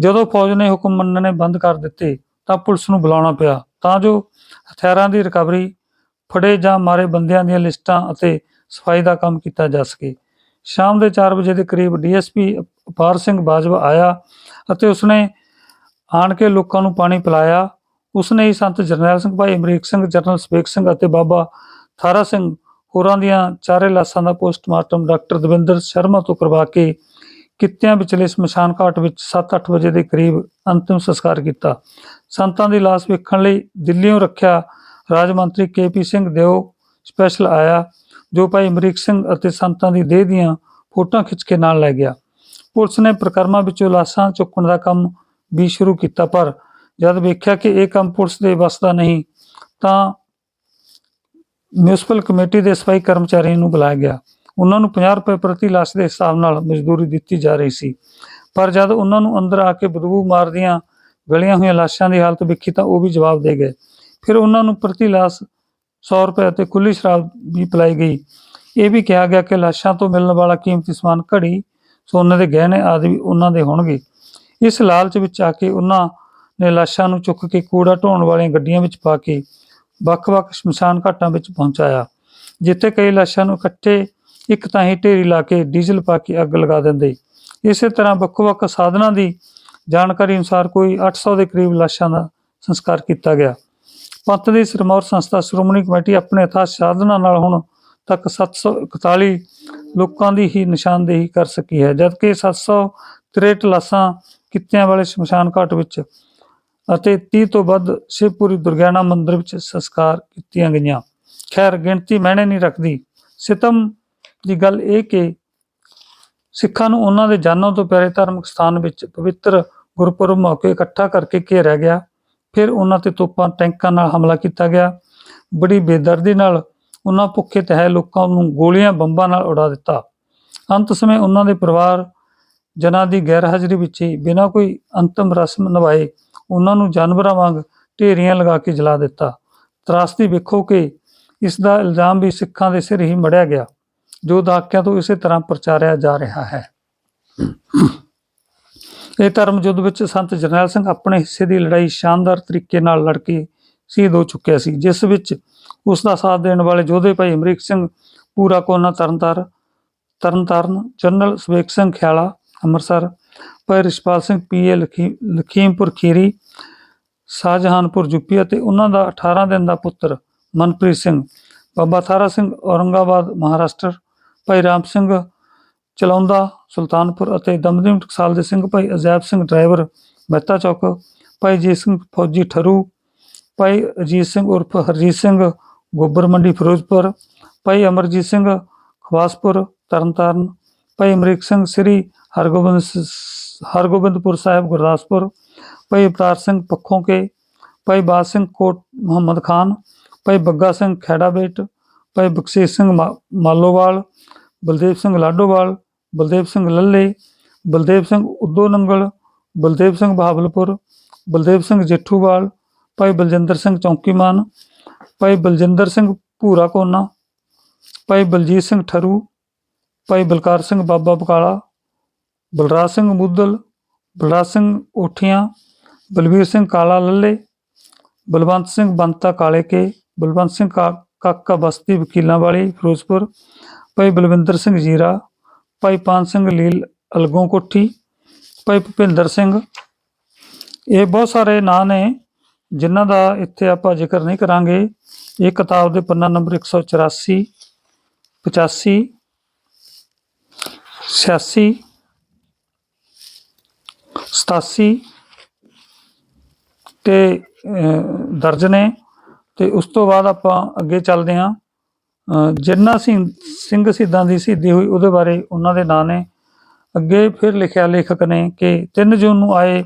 ਜਦੋਂ ਫੌਜ ਨੇ ਹੁਕਮ ਮੰਨਣੇ ਬੰਦ ਕਰ ਦਿੱਤੇ, ਤਾਂ ਪੁਲਿਸ ਨੂੰ ਬੁਲਾਉਣਾ ਪਿਆ। ਤਾਂ ਜੋ ਹਥਿਆਰਾਂ ਦੀ ਰਿਕਵਰੀ, ਫੜੇ ਜਾਂ ਮਾਰੇ ਬੰਦਿਆਂ ਦੀਆਂ ਲਿਸਟਾਂ ਅਤੇ ਸਫ਼ਾਈ ਦਾ ਕੰਮ ਕੀਤਾ ਜਾ ਸਕੇ। ਸ਼ਾਮ ਦੇ 4 ਵਜੇ ਦੇ ਕਰੀਬ ਡੀਐਸਪੀ ਅਪਾਰ ਸਿੰਘ ਬਾਜਵਾ ਆਇਆ ਅਤੇ ਉਸਨੇ ਆਣ ਕੇ ਲੋਕਾਂ ਨੂੰ ਪਾਣੀ ਪਿਲਾਇਆ। ਉਸਨੇ ਹੀ ਸੰਤ ਜਰਨੈਲ ਸਿੰਘ ਭਾਈ ਅਮਰੀਕ ਸਿੰਘ, ਜਰਨਲ ਸਪੇਕ ਸਿੰਘ ਅਤੇ ਬਾਬਾ ਥਾਰਾ ਸਿੰਘ ਹੋਰਾਂ ਦੀਆਂ ਚਾਰੇ ਲਾਸ਼ਾਂ ਦਾ ਪੋਸਟਮਾਰਟਮ ਡਾਕਟਰ ਦਵਿੰਦਰ ਸ਼ਰਮਾ ਤੋਂ ਕਰਵਾ ਕੇ ਕਿੱਤਿਆਂ ਵਿਚਲੇ ਸ਼ਮਸ਼ਾਨ ਘਾਟ ਵਿੱਚ 7-8 ਵਜੇ ਦੇ ਕਰੀਬ ਅੰਤਿਮ ਸੰਸਕਾਰ ਕੀਤਾ। ਸੰਤਾਂ ਦੀ ਲਾਸ਼ ਵੇਖਣ ਲਈ ਦਿੱਲੀੋਂ ਰੱਖਿਆ ਰਾਜ ਮੰਤਰੀ ਕੇਪੀ ਸਿੰਘ ਦਿਓ ਸਪੈਸ਼ਲ ਆਇਆ, ਜੋ ਭਾਈ ਅਮਰੀਕ ਸਿੰਘ ਅਤੇ ਸੰਤਾਂ ਦੀ ਦੇਹ ਦੀਆਂ ਫੋਟੋਆਂ ਖਿੱਚ ਕੇ ਨਾਲ ਲੈ ਗਿਆ। ਪੁਲਿਸ ਨੇ ਪ੍ਰਕਰਮਾਂ ਵਿੱਚੋਂ ਲਾਸ਼ਾਂ ਚੁੱਕਣ ਦਾ ਕੰਮ ਵੀ ਸ਼ੁਰੂ ਕੀਤਾ, ਪਰ ਜਦ ਵੇਖਿਆ ਕਿ ਇਹ ਕੰਮ ਪੁਲਿਸ ਦੇ ਵੱਸ ਦਾ ਨਹੀਂ, ਤਾਂ ਮਿਊਨਿਸਪਲ ਕਮੇਟੀ ਦੇ ਸਫ਼ਾਈ ਕਰਮਚਾਰੀਆਂ ਨੂੰ ਬੁਲਾਇਆ ਗਿਆ। ਉਹਨਾਂ ਨੂੰ 50 ਰੁਪਏ ਪ੍ਰਤੀ ਲਾਸ਼ ਦੇ ਹਿਸਾਬ ਨਾਲ ਮਜ਼ਦੂਰੀ ਦਿੱਤੀ ਜਾ ਰਹੀ ਸੀ। ਪਰ ਜਦ ਉਹਨਾਂ ਨੂੰ ਅੰਦਰ ਆ ਕੇ ਬਦਬੂ ਮਾਰਦੀਆਂ, ਗਲੀਆਂ ਹੋਈਆਂ ਲਾਸ਼ਾਂ ਦੀ ਹਾਲਤ ਵੇਖੀ ਤਾਂ ਉਹ ਵੀ ਜਵਾਬ ਦੇ ਗਏ। ਫਿਰ ਉਹਨਾਂ ਨੂੰ ਪ੍ਰਤੀ ਲਾਸ਼ 100 ਰੁਪਏ ਅਤੇ ਖੁੱਲੀ ਸ਼ਰਾਬ ਵੀ ਪਿਲਾਈ ਗਈ। ਇਹ ਵੀ ਕਿਹਾ ਗਿਆ ਕਿ ਲਾਸ਼ਾਂ ਤੋਂ ਮਿਲਣ ਵਾਲਾ ਕੀਮਤੀ ਸਮਾਨ ਘੜੀ, ਸੋਨੇ ਦੇ ਗਹਿਣੇ ਆਦਿ ਵੀ ਉਹਨਾਂ ਦੇ ਹੋਣਗੇ। ਇਸ ਲਾਲਚ ਵਿੱਚ ਆ ਕੇ ਉਹਨਾਂ ਨੇ ਲਾਸ਼ਾਂ ਨੂੰ ਚੁੱਕ ਕੇ ਕੂੜਾ ਢੋਣ ਵਾਲੀਆਂ ਗੱਡੀਆਂ ਵਿੱਚ ਪਾ ਕੇ ਵੱਖ-ਵੱਖ ਸ਼ਮਸ਼ਾਨ ਘਾਟਾਂ ਵਿੱਚ ਪਹੁੰਚਾਇਆ, ਜਿੱਥੇ ਕਈ ਲਾਸ਼ਾਂ ਨੂੰ ਇਕੱਠੇ ਇੱਕ ਤਾਂ ਹੀ ਢੇਰੀ ਲਾ ਕੇ ਡੀਜ਼ਲ ਪਾ ਕੇ ਅੱਗ ਲਗਾ ਦਿੰਦੇ। ਇਸੇ ਤਰ੍ਹਾਂ ਵੱਖ-ਵੱਖ ਸਾਧਨਾਂ ਦੀ ਜਾਣਕਾਰੀ ਅਨੁਸਾਰ ਕੋਈ 800 ਦੇ ਕਰੀਬ ਲਾਸ਼ਾਂ ਦਾ ਸੰਸਕਾਰ ਕੀਤਾ ਗਿਆ। ਪੰਥ ਦੀ ਸਰਮੌਰ ਸੰਸਥਾ ਸ਼੍ਰੋਮਣੀ ਕਮੇਟੀ ਆਪਣੇ ਅਥਾਹ ਸਾਧਨਾਂ ਨਾਲ ਹੁਣ ਤੱਕ 741 ਲੋਕਾਂ ਦੀ ਹੀ ਨਿਸ਼ਾਨਦੇਹੀ ਕਰ ਸਕੀ ਹੈ, ਜਦਕਿ 763 ਲਾਸ਼ਾਂ ਕਿੱਤਿਆਂ ਵਾਲੇ ਸ਼ਮਸ਼ਾਨ ਘਾਟ ਵਿੱਚ ਅਤੇ 30 ਤੋਂ ਵੱਧ ਸ਼ਿਵਪੁਰੀ ਦੁਰਗਿਆਨਾ ਮੰਦਿਰ ਵਿੱਚ ਸੰਸਕਾਰ ਕੀਤੀਆਂ ਗਈਆਂ। ਖੈਰ, ਗਿਣਤੀ ਮਹਿਣੇ ਨਹੀਂ ਰੱਖਦੀ। ਸਿਤਮ ਦੀ ਗੱਲ ਇਹ ਕਿ ਸਿੱਖਾਂ ਨੂੰ ਉਹਨਾਂ ਦੇ ਜਾਨਾਂ ਤੋਂ ਪਿਆਰੇ ਧਾਰਮਿਕ ਸਥਾਨ ਵਿੱਚ ਪਵਿੱਤਰ ਗੁਰਪੁਰਬ ਮੌਕੇ ਇਕੱਠਾ ਕਰਕੇ ਘੇਰਿਆ ਗਿਆ। ਫਿਰ ਉਹਨਾਂ ਤੇ ਤੋਪਾਂ, ਟੈਂਕਾਂ ਨਾਲ ਹਮਲਾ ਕੀਤਾ ਗਿਆ। ਬੜੀ ਬੇਦਰਦੀ ਨਾਲ ਉਹਨਾਂ ਭੁੱਖੇ ਤਹਿ ਲੋਕਾਂ ਨੂੰ ਗੋਲੀਆਂ, ਬੰਬਾਂ ਨਾਲ ਉਡਾ ਦਿੱਤਾ। ਅੰਤ ਸਮੇਂ ਉਹਨਾਂ ਦੇ ਪਰਿਵਾਰ ਜਨਾਂ ਦੀ ਗੈਰਹਾਜ਼ਰੀ ਵਿੱਚ ਹੀ ਬਿਨਾਂ ਕੋਈ ਅੰਤਮ ਰਸਮ ਨਿਭਾਏ। ਉਹਨਾਂ ਨੂੰ ਜਾਨਵਰਾਂ ਵਾਂਗ ਢੇਰੀਆਂ ਲਗਾ ਕੇ ਜਲਾ ਦਿੱਤਾ। ਤਰਾਸਦੀ ਵੇਖੋ ਕਿ ਇਸ ਦਾ ਇਲਜ਼ਾਮ ਵੀ ਸਿੱਖਾਂ ਦੇ ਸਿਰ ਹੀ ਮੜਿਆ ਗਿਆ, ਜੋ ਦਹਾਕਿਆਂ ਤੋਂ ਇਸੇ ਤਰ੍ਹਾਂ ਪ੍ਰਚਾਰਿਆ ਜਾ ਰਿਹਾ ਹੈ। ਇਹ ਧਰਮ ਯੁੱਧ ਵਿੱਚ ਸੰਤ ਜਰਨੈਲ ਸਿੰਘ ਆਪਣੇ ਹਿੱਸੇ ਦੀ ਲੜਾਈ ਸ਼ਾਨਦਾਰ ਤਰੀਕੇ ਨਾਲ ਲੜ ਕੇ ਸ਼ਹੀਦ ਹੋ ਚੁੱਕਿਆ ਸੀ, ਜਿਸ ਵਿੱਚ ਉਸ ਦਾ ਸਾਥ ਦੇਣ ਵਾਲੇ ਯੋਧੇ ਭਾਈ ਅਮਰੀਕ ਸਿੰਘ, ਪੂਰਾ ਕੋਨਾ Tarn Taran, Tarn Taran, general Shabeg Singh Khiala, Amritsar Bhai Rishpal Singh, PA Lakhimpur Kheri, Shahjahanpur UP ਅਤੇ ਉਹਨਾਂ ਦਾ 18 ਦਿਨ ਦਾ ਪੁੱਤਰ ਮਨਪ੍ਰੀਤ ਸਿੰਘ। ਬਾਬਾ ਥਾਰਾ ਸਿੰਘ, ਔਰੰਗਾਬਾਦ, ਮਹਾਰਾਸ਼ਟਰ। ਭਾਈ ਰਾਮ ਸਿੰਘ ਚਲੌਂਦਾ, ਸੁਲਤਾਨਪੁਰ ਅਤੇ ਦਮਦਮੀ ਟਕਸਾਲ ਦੇ ਸਿੰਘ ਭਾਈ ਅਜੈਬ ਸਿੰਘ, ਡਰਾਈਵਰ ਮਹਿਤਾ ਚੌਕ। ਭਾਈ ਜੀ ਸਿੰਘ, ਫੌਜੀ ਠਰੂ। ਭਾਈ ਅਜੀਤ ਸਿੰਘ ਉਰਫ ਹਰਜੀਤ ਸਿੰਘ, ਗੋਬਰ ਮੰਡੀ, ਫਿਰੋਜ਼ਪੁਰ। ਭਾਈ ਅਮਰਜੀਤ ਸਿੰਘ, ਖਵਾਸਪੁਰ, ਤਰਨਤਾਰਨ। ਭਾਈ ਅਮਰੀਕ ਸਿੰਘ, ਸ੍ਰੀ ਹਰਗੋਬਿੰਦ ਸ- ਹਰਗੋਬਿੰਦਪੁਰ ਸਾਹਿਬ ਗੁਰਦਾਸਪੁਰ ਭਾਈ ਅਵਤਾਰ ਸਿੰਘ ਪੱਖੋਂ ਕੇ ਭਾਈ ਬਾਦ ਸਿੰਘ ਕੋਟ ਮੁਹੰਮਦ ਖਾਨ ਭਾਈ ਬੱਗਾ ਸਿੰਘ ਖੈੜਾਬੇਟ ਭਾਈ ਬਖਸ਼ੀਸ਼ ਸਿੰਘ ਮਾ- ਮਾਲੋਵਾਲ ਬਲਦੇਵ ਸਿੰਘ ਲਾਡੋਵਾਲ ਬਲਦੇਵ ਸਿੰਘ ਲੱਲੇ ਬਲਦੇਵ ਸਿੰਘ ਉਦੋਂ ਨੰਗਲ ਬਲਦੇਵ ਸਿੰਘ ਬਹਾਵਲਪੁਰ ਬਲਦੇਵ ਸਿੰਘ ਜੇਠੂਵਾਲ ਭਾਈ ਬਲਜਿੰਦਰ ਸਿੰਘ ਚੌਂਕੀਮਾਨ ਭਾਈ ਬਲਜਿੰਦਰ ਸਿੰਘ ਭੂਰਾ ਕੋਨਾ ਭਾਈ ਬਲਜੀਤ ਸਿੰਘ ਠਰੂ ਭਾਈ ਬਲਕਾਰ ਸਿੰਘ ਬਾਬਾ ਬਕਾਲਾ ਬਲਰਾਜ ਸਿੰਘ ਮੁੱਦਲ, ਬਲਰਾਜ ਸਿੰਘ ਓਠੀਆਂ ਬਲਵੀਰ ਸਿੰਘ ਕਾਲਾ ਲੱਲੇ, ਬਲਵੰਤ ਸਿੰਘ ਬੰਤਾ ਕਾਲੇ ਕੇ ਬਲਵੰਤ ਸਿੰਘ ਕਾ- ਕਾਕਾ ਬਸਤੀ ਵਕੀਲਾਂ ਵਾਲੀ ਫਿਰੋਜ਼ਪੁਰ, ਭਾਈ ਬਲਵਿੰਦਰ ਸਿੰਘ ਜੀਰਾ, ਭਾਈ ਪਾਨ ਸਿੰਘ ਲੀਲ ਅਲਗੋਂ ਕੋਠੀ ਭਾਈ ਭੁਪਿੰਦਰ ਸਿੰਘ। ਇਹ ਬਹੁਤ ਸਾਰੇ ਨਾਂ ਨੇ ਜਿਨ੍ਹਾਂ ਦਾ ਇੱਥੇ ਆਪਾਂ ਜ਼ਿਕਰ ਨਹੀਂ ਕਰਾਂਗੇ। ਇਹ ਕਿਤਾਬ ਦੇ ਪੰਨਾ ਨੰਬਰ 184 85 86 87 ਤੇ ਦਰਜ ਨੇ ਤੇ ਉਸ ਤੋਂ ਬਾਅਦ ਆਪਾਂ ਅੱਗੇ ਚੱਲਦੇ ਹਾਂ। ਅਹ, ਜਿਨ੍ਹਾਂ ਸਿੰਘ ਸਿੰਘ ਸ਼ਹੀਦਾਂ ਦੀ ਸ਼ਹੀਦੀ ਹੋਈ ਉਹਦੇ ਬਾਰੇ ਉਹਨਾਂ ਦੇ ਨਾਂ ਨੇ। ਅੱਗੇ ਫਿਰ ਲਿਖਿਆ ਲੇਖਕ ਨੇ ਕਿ 3 ਜੂਨ ਨੂੰ ਆਏ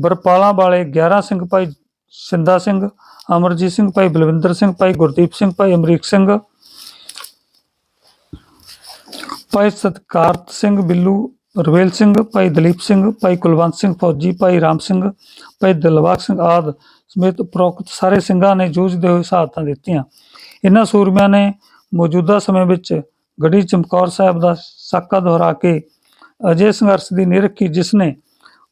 ਬਰਪਾਲਾਂ ਵਾਲੇ 11 ਸਿੰਘ ਭਾਈ ਸਿੰਦਾ ਸਿੰਘ ਅਮਰਜੀਤ ਸਿੰਘ ਭਾਈ ਬਲਵਿੰਦਰ ਸਿੰਘ ਭਾਈ ਗੁਰਦੀਪ ਸਿੰਘ ਭਾਈ ਅਮਰੀਕ ਸਿੰਘ ਭਾਈ ਸਤਕਾਰਤ ਸਿੰਘ ਬਿੱਲੂ ਰਵੇਲ ਸਿੰਘ, ਭਾਈ ਦਲੀਪ ਸਿੰਘ, ਭਾਈ ਕੁਲਵੰਤ ਸਿੰਘ ਫੌਜੀ, ਭਾਈ ਰਾਮ ਸਿੰਘ, ਭਾਈ ਦਿਲਬਾਗ ਸਿੰਘ ਆਦ ਸਮੇਤ ਉਪਰੋਕਤ ਸਾਰੇ ਸਿੰਘਾਂ ਨੇ ਜੂਝਦੇ ਹੋਏ ਸ਼ਹਾਦਤਾਂ ਦਿੱਤੀਆਂ। ਇਹਨਾਂ ਸੂਰਮਿਆਂ ਨੇ ਮੌਜੂਦਾ ਸਮੇਂ ਵਿੱਚ ਗੜੀ ਚਮਕੌਰ ਸਾਹਿਬ ਦਾ ਸਾਕਾ ਦੁਹਰਾ ਕੇ ਅਜੇ ਸੰਘਰਸ਼ ਦੀ ਨੀਂਹ ਰੱਖੀ, ਜਿਸ ਨੇ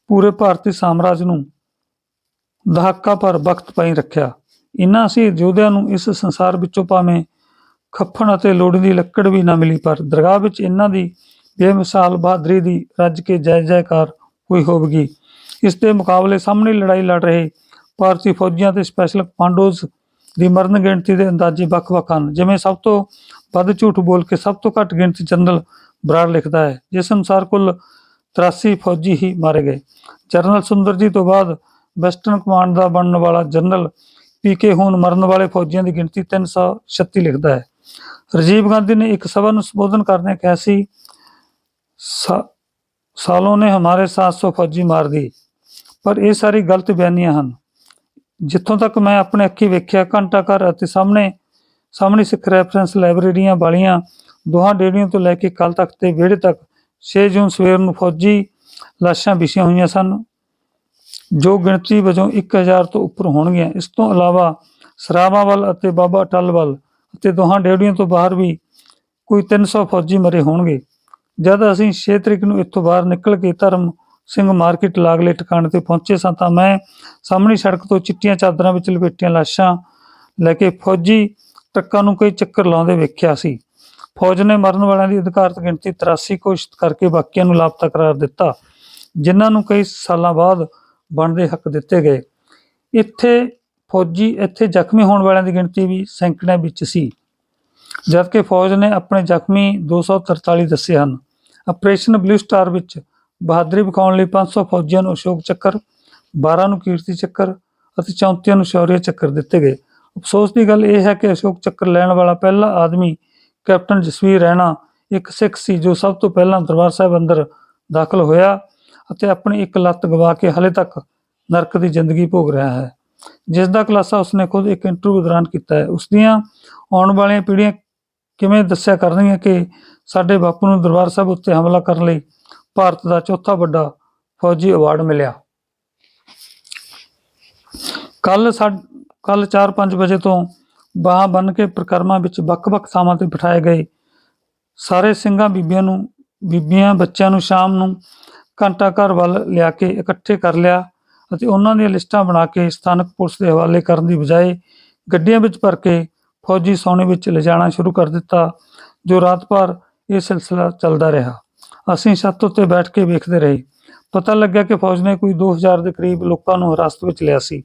ਪੂਰੇ ਭਾਰਤੀ ਸਾਮਰਾਜ ਨੂੰ ਦਹਾਕਾ ਪਰ ਵਕਤ ਪਾਈ ਰੱਖਿਆ। ਇਨ੍ਹਾਂ ਅਸੀਂ ਯੋਧਿਆਂ ਨੂੰ ਇਸ ਸੰਸਾਰ ਵਿੱਚੋਂ ਭਾਵੇਂ ਖੱਫਣ ਅਤੇ ਲੋੜੀਂਦੀ ਲੱਕੜ ਵੀ ਨਾ ਮਿਲੀ, ਪਰ ਦਰਗਾਹ ਵਿੱਚ ਇਹਨਾਂ ਦੀ ਬੇਮਿਸਾਲ ਬਹਾਦਰੀ ਦੀ ਰੱਜ ਕੇ ਜੈ ਜੈਕਾਰ ਹੋਈ ਹੋਵੇਗੀ। ਇਸ ਦੇ ਮੁਕਾਬਲੇ ਸਾਹਮਣੇ ਲੜਾਈ ਲੜ ਰਹੇ ਭਾਰਤੀ ਫੌਜੀਆਂ ਤੇ ਸਪੈਸ਼ਲ ਕਮਾਂਡੋਜ਼ ਦੀ ਮਰਨ ਗਿਣਤੀ ਦੇ ਅੰਦਾਜ਼ੇ ਵੱਖ-ਵੱਖ ਹਨ, ਜਿਵੇਂ ਸਭ ਤੋਂ ਵੱਧ ਝੂਠ ਬੋਲ ਕੇ ਸਭ ਤੋਂ ਘੱਟ ਗਿਣਤੀ ਜਨਰਲ ਬਰਾੜ ਲਿਖਦਾ ਹੈ, ਜਿਸ ਅਨੁਸਾਰ ਕੁੱਲ 83 ਫੌਜੀ ਹੀ ਮਾਰੇ ਗਏ। ਜਨਰਲ ਸੁੰਦਰ ਜੀ ਤੋਂ ਬਾਅਦ ਵੈਸਟਰਨ ਕਮਾਂਡ ਦਾ ਬਣਨ ਵਾਲਾ ਜਨਰਲ ਪੀਕੇ ਹੁਣ ਮਰਨ ਵਾਲੇ ਫੌਜੀਆਂ ਦੀ ਗਿਣਤੀ 336 ਲਿਖਦਾ ਹੈ। ਰਾਜੀਵ ਗਾਂਧੀ ਨੇ ਇੱਕ ਸਭਾ ਨੂੰ ਸੰਬੋਧਨ ਕਰਦਿਆਂ ਕਿਹਾ ਸੀ ਸਾ- ਸਾਲੋਂ ਨੇ ਹਮਾਰੇ 700 ਫੌਜੀ ਮਾਰ ਦੀ। ਪਰ ਇਹ ਸਾਰੀ ਗਲਤ ਬਿਆਨੀਆਂ ਹਨ। ਜਿੱਥੋਂ ਤੱਕ ਮੈਂ ਆਪਣੇ ਅੱਖੀ ਵੇਖਿਆ, ਘੰਟਾ ਘਰ ਅਤੇ ਸਾਹਮਣੇ ਸਾਹਮਣੇ ਸਿੱਖ ਰੈਫਰੈਂਸ ਲਾਇਬ੍ਰੇਰੀਆਂ ਵਾਲੀਆਂ ਦੋਹਾਂ ਡੇੜੀਆਂ ਤੋਂ ਲੈ ਕੇ ਕੱਲ ਤੱਕ ਤੇ ਵਿਹੜੇ ਤੱਕ 6 ਜੂਨ ਸਵੇਰ ਨੂੰ ਫੌਜੀ ਲਾਸ਼ਾਂ ਵਿਛੀਆਂ ਹੋਈਆਂ ਸਨ, ਜੋ ਗਿਣਤੀ ਵਜੋਂ 1000 ਤੋਂ ਉੱਪਰ ਹੋਣਗੀਆਂ। ਇਸ ਤੋਂ ਇਲਾਵਾ ਸਰਾਵਾਂ ਵੱਲ ਅਤੇ ਬਾਬਾ ਟੱਲਵਲ ਅਤੇ ਦੋਹਾਂ ਡੇੜੀਆਂ ਤੋਂ ਬਾਹਰ ਵੀ ਕੋਈ 300 ਫੌਜੀ ਮਰੇ ਹੋਣਗੇ। ਜਦ ਅਸੀਂ 6 ਤਰੀਕ ਨੂੰ ਇੱਥੋਂ ਬਾਹਰ ਨਿਕਲ ਕੇ ਧਰਮ ਸਿੰਘ ਮਾਰਕੀਟ ਲਾਗਲੇ ਟਿਕਾਣੇ ਤੇ ਪਹੁੰਚੇ ਸਾਂ ਤਾਂ ਮੈਂ ਸਾਹਮਣੀ ਸੜਕ ਤੋਂ ਚਿੱਟੀਆਂ ਚਾਦਰਾਂ ਵਿੱਚ ਲਪੇਟੀਆਂ ਲਾਸ਼ਾਂ ਲੈ ਕੇ ਫੌਜੀ ਟਰੱਕਾਂ ਨੂੰ ਕਈ ਚੱਕਰ ਲਾਉਂਦੇ ਵੇਖਿਆ ਸੀ। ਫੌਜ ਨੇ ਮਰਨ ਵਾਲਿਆਂ ਦੀ ਅਧਿਕਾਰਤ ਗਿਣਤੀ 83 ਘੋਸ਼ਿਤ ਕਰਕੇ ਬਾਕੀਆਂ ਨੂੰ ਲਾਪਤਾ ਕਰਾਰ ਦਿੱਤਾ, ਜਿਨ੍ਹਾਂ ਨੂੰ ਕਈ ਸਾਲਾਂ ਬਾਅਦ ਬਣਦੇ ਹੱਕ ਦਿੱਤੇ ਗਏ। ਇੱਥੇ ਫੌਜੀ, ਇੱਥੇ ਜ਼ਖਮੀ ਹੋਣ ਵਾਲਿਆਂ ਦੀ ਗਿਣਤੀ ਵੀ ਸੈਂਕੜਿਆਂ ਵਿੱਚ ਸੀ, ਜਦਕਿ ਫੌਜ ਨੇ ਆਪਣੇ ਜ਼ਖਮੀ 243 ਦੱਸੇ ਹਨ। ਆਪਰੇਸ਼ਨ ਬਲੂ ਸਟਾਰ ਵਿੱਚ ਬਹਾਦਰੀ ਵਿਖਾਉਣ ਲਈ 500 ਫੌਜੀਆਂ ਨੂੰ ਅਸ਼ੋਕ ਚੱਕਰ 12 ਨੂੰ ਕੀਰਤੀ ਚੱਕਰ ਅਤੇ 34 ਨੂੰ ਸ਼ੌਰਯ ਚੱਕਰ ਦਿੱਤੇ ਗਏ। ਅਫਸੋਸ ਦੀ ਗੱਲ ਇਹ ਹੈ ਕਿ ਅਸ਼ੋਕ ਚੱਕਰ ਲੈਣ ਵਾਲਾ ਪਹਿਲਾ ਆਦਮੀ ਕੈਪਟਨ ਜਸਵੀਰ ਰੈਣਾ ਇੱਕ ਸਿੱਖ ਸੀ ਜੋ ਸਭ ਤੋਂ ਪਹਿਲਾਂ ਦਰਬਾਰ ਸਾਹਿਬ ਅੰਦਰ ਦਾਖਲ ਹੋਇਆ ਅਤੇ ਆਪਣੀ ਇੱਕ ਲੱਤ ਗਵਾ ਕੇ ਹਲੇ ਤੱਕ ਨਰਕ ਦੀ ਜ਼ਿੰਦਗੀ ਭੋਗ ਰਿਹਾ ਹੈ। ਜਿਸ ਦਾ ਖੁਲਾਸਾ ਉਸਨੇ ਖੁਦ ਇੱਕ ਇੰਟਰਵਿਊ ਦੌਰਾਨ ਕੀਤਾ ਹੈ। ਉਸ ਦੀਆਂ ਆਉਣ ਵਾਲੀਆਂ ਪੀੜ੍ਹੀਆਂ ਕਿਵੇਂ ਦੱਸਿਆ ਕਰਨਗੀਆਂ ਕਿ ਸਾਡੇ ਬਾਪੂ ਨੂੰ ਦਰਬਾਰ ਸਾਹਿਬ ਉੱਤੇ ਹਮਲਾ ਕਰਨ ਲਈ ਭਾਰਤ ਦਾ ਚੌਥਾ ਵੱਡਾ ਫੌਜੀ ਅਵਾਰਡ ਮਿਲਿਆ। ਕੱਲ ਕੱਲ 4-5 ਵਜੇ ਤੋਂ ਬਾਹਾਂ ਬੰਨ ਕੇ ਪ੍ਰਕਰਮਾਂ ਵਿੱਚ ਵੱਖ-ਵੱਖ ਥਾਵਾਂ ਤੇ ਬਿਠਾਏ ਗਏ। ਸਾਰੇ ਸਿੰਘਾਂ ਬੀਬੀਆਂ ਨੂੰ, ਬੀਬੀਆਂ ਬੱਚਿਆਂ ਨੂੰ ਸ਼ਾਮ ਨੂੰ ਘੰਟਾ ਘਰ ਵੱਲ ਲਿਆ ਕੇ ਇਕੱਠੇ ਕਰ ਲਿਆ ਅਤੇ ਉਹਨਾਂ ਦੀਆਂ ਲਿਸਟਾਂ ਬਣਾ ਕੇ ਸਥਾਨਕ ਪੁਲਿਸ ਦੇ ਹਵਾਲੇ ਕਰਨ ਦੀ ਬਜਾਏ ਗੱਡੀਆਂ ਵਿੱਚ ਭਰ ਕੇ ਫੌਜੀ ਸੌਣੇ ਵਿੱਚ ਲਿਜਾਣਾ ਸ਼ੁਰੂ ਕਰ ਦਿੱਤਾ, ਜੋ ਰਾਤ ਭਰ ਇਹ ਸਿਲਸਿਲਾ ਚੱਲਦਾ ਰਿਹਾ। ਅਸੀਂ ਛੱਤ ਉੱਤੇ ਬੈਠ ਕੇ ਵੇਖਦੇ ਰਹੇ। ਪਤਾ ਲੱਗਿਆ ਕਿ ਫੌਜ ਨੇ ਕੋਈ 2000 ਦੇ ਕਰੀਬ ਲੋਕਾਂ ਨੂੰ ਹਿਰਾਸਤ ਵਿੱਚ ਲਿਆ ਸੀ,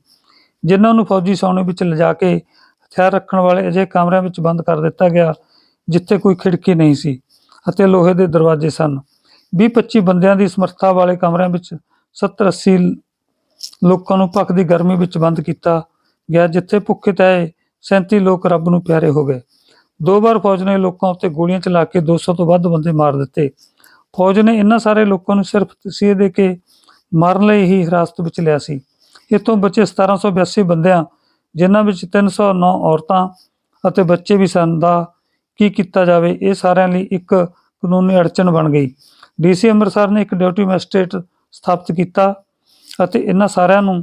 ਜਿਨ੍ਹਾਂ ਨੂੰ ਫੌਜੀ ਸੌਣੇ ਵਿੱਚ ਲਿਜਾ ਕੇ ਹਥਿਆਰ ਰੱਖਣ ਵਾਲੇ ਅਜੇ ਕਮਰਿਆਂ ਵਿੱਚ ਬੰਦ ਕਰ ਦਿੱਤਾ ਗਿਆ, ਜਿੱਥੇ ਕੋਈ ਖਿੜਕੀ ਨਹੀਂ ਸੀ ਅਤੇ ਲੋਹੇ ਦੇ ਦਰਵਾਜ਼ੇ ਸਨ। 20-25 ਬੰਦਿਆਂ ਦੀ ਸਮਰੱਥਾ ਵਾਲੇ ਕਮਰਿਆਂ ਵਿੱਚ 70-80 ਲੋਕਾਂ ਨੂੰ ਭੱਖ ਦੀ ਗਰਮੀ ਵਿੱਚ ਬੰਦ ਕੀਤਾ ਗਿਆ, ਜਿੱਥੇ ਭੁੱਖੇ ਤੈ 37 ਲੋਕ ਰੱਬ ਨੂੰ ਪਿਆਰੇ ਹੋ ਗਏ। ਦੋ ਵਾਰ ਫੌਜ ਨੇ ਲੋਕਾਂ ਉੱਤੇ ਗੋਲੀਆਂ ਚਲਾ ਕੇ 200 ਤੋਂ ਵੱਧ ਬੰਦੇ ਮਾਰ ਦਿੱਤੇ। ਫੌਜ ਨੇ ਇਹਨਾਂ ਸਾਰੇ ਲੋਕਾਂ ਨੂੰ ਸਿਰਫ ਤਸੀਹੇ ਦੇ ਕੇ ਮਾਰਨ ਲਈ ਹੀ ਹਿਰਾਸਤ ਵਿੱਚ ਲਿਆ ਸੀ। ਇੱਥੋਂ ਬਚੇ 1782 ਬੰਦਿਆਂ, ਜਿਨ੍ਹਾਂ ਵਿੱਚ 309 ਔਰਤਾਂ ਅਤੇ ਬੱਚੇ ਵੀ ਸਨ, ਦਾ ਕੀ ਕੀਤਾ ਜਾਵੇ, ਇਹ ਸਾਰਿਆਂ ਲਈ ਇੱਕ ਕਾਨੂੰਨੀ ਅੜਚਨ ਬਣ ਗਈ। ਡੀਸੀ ਅੰਮ੍ਰਿਤਸਰ ਨੇ ਇੱਕ ਡਿਊਟੀ ਮੈਜਿਸਟ੍ਰੇਟ ਸਥਾਪਿਤ ਕੀਤਾ ਅਤੇ ਇਹਨਾਂ ਸਾਰਿਆਂ ਨੂੰ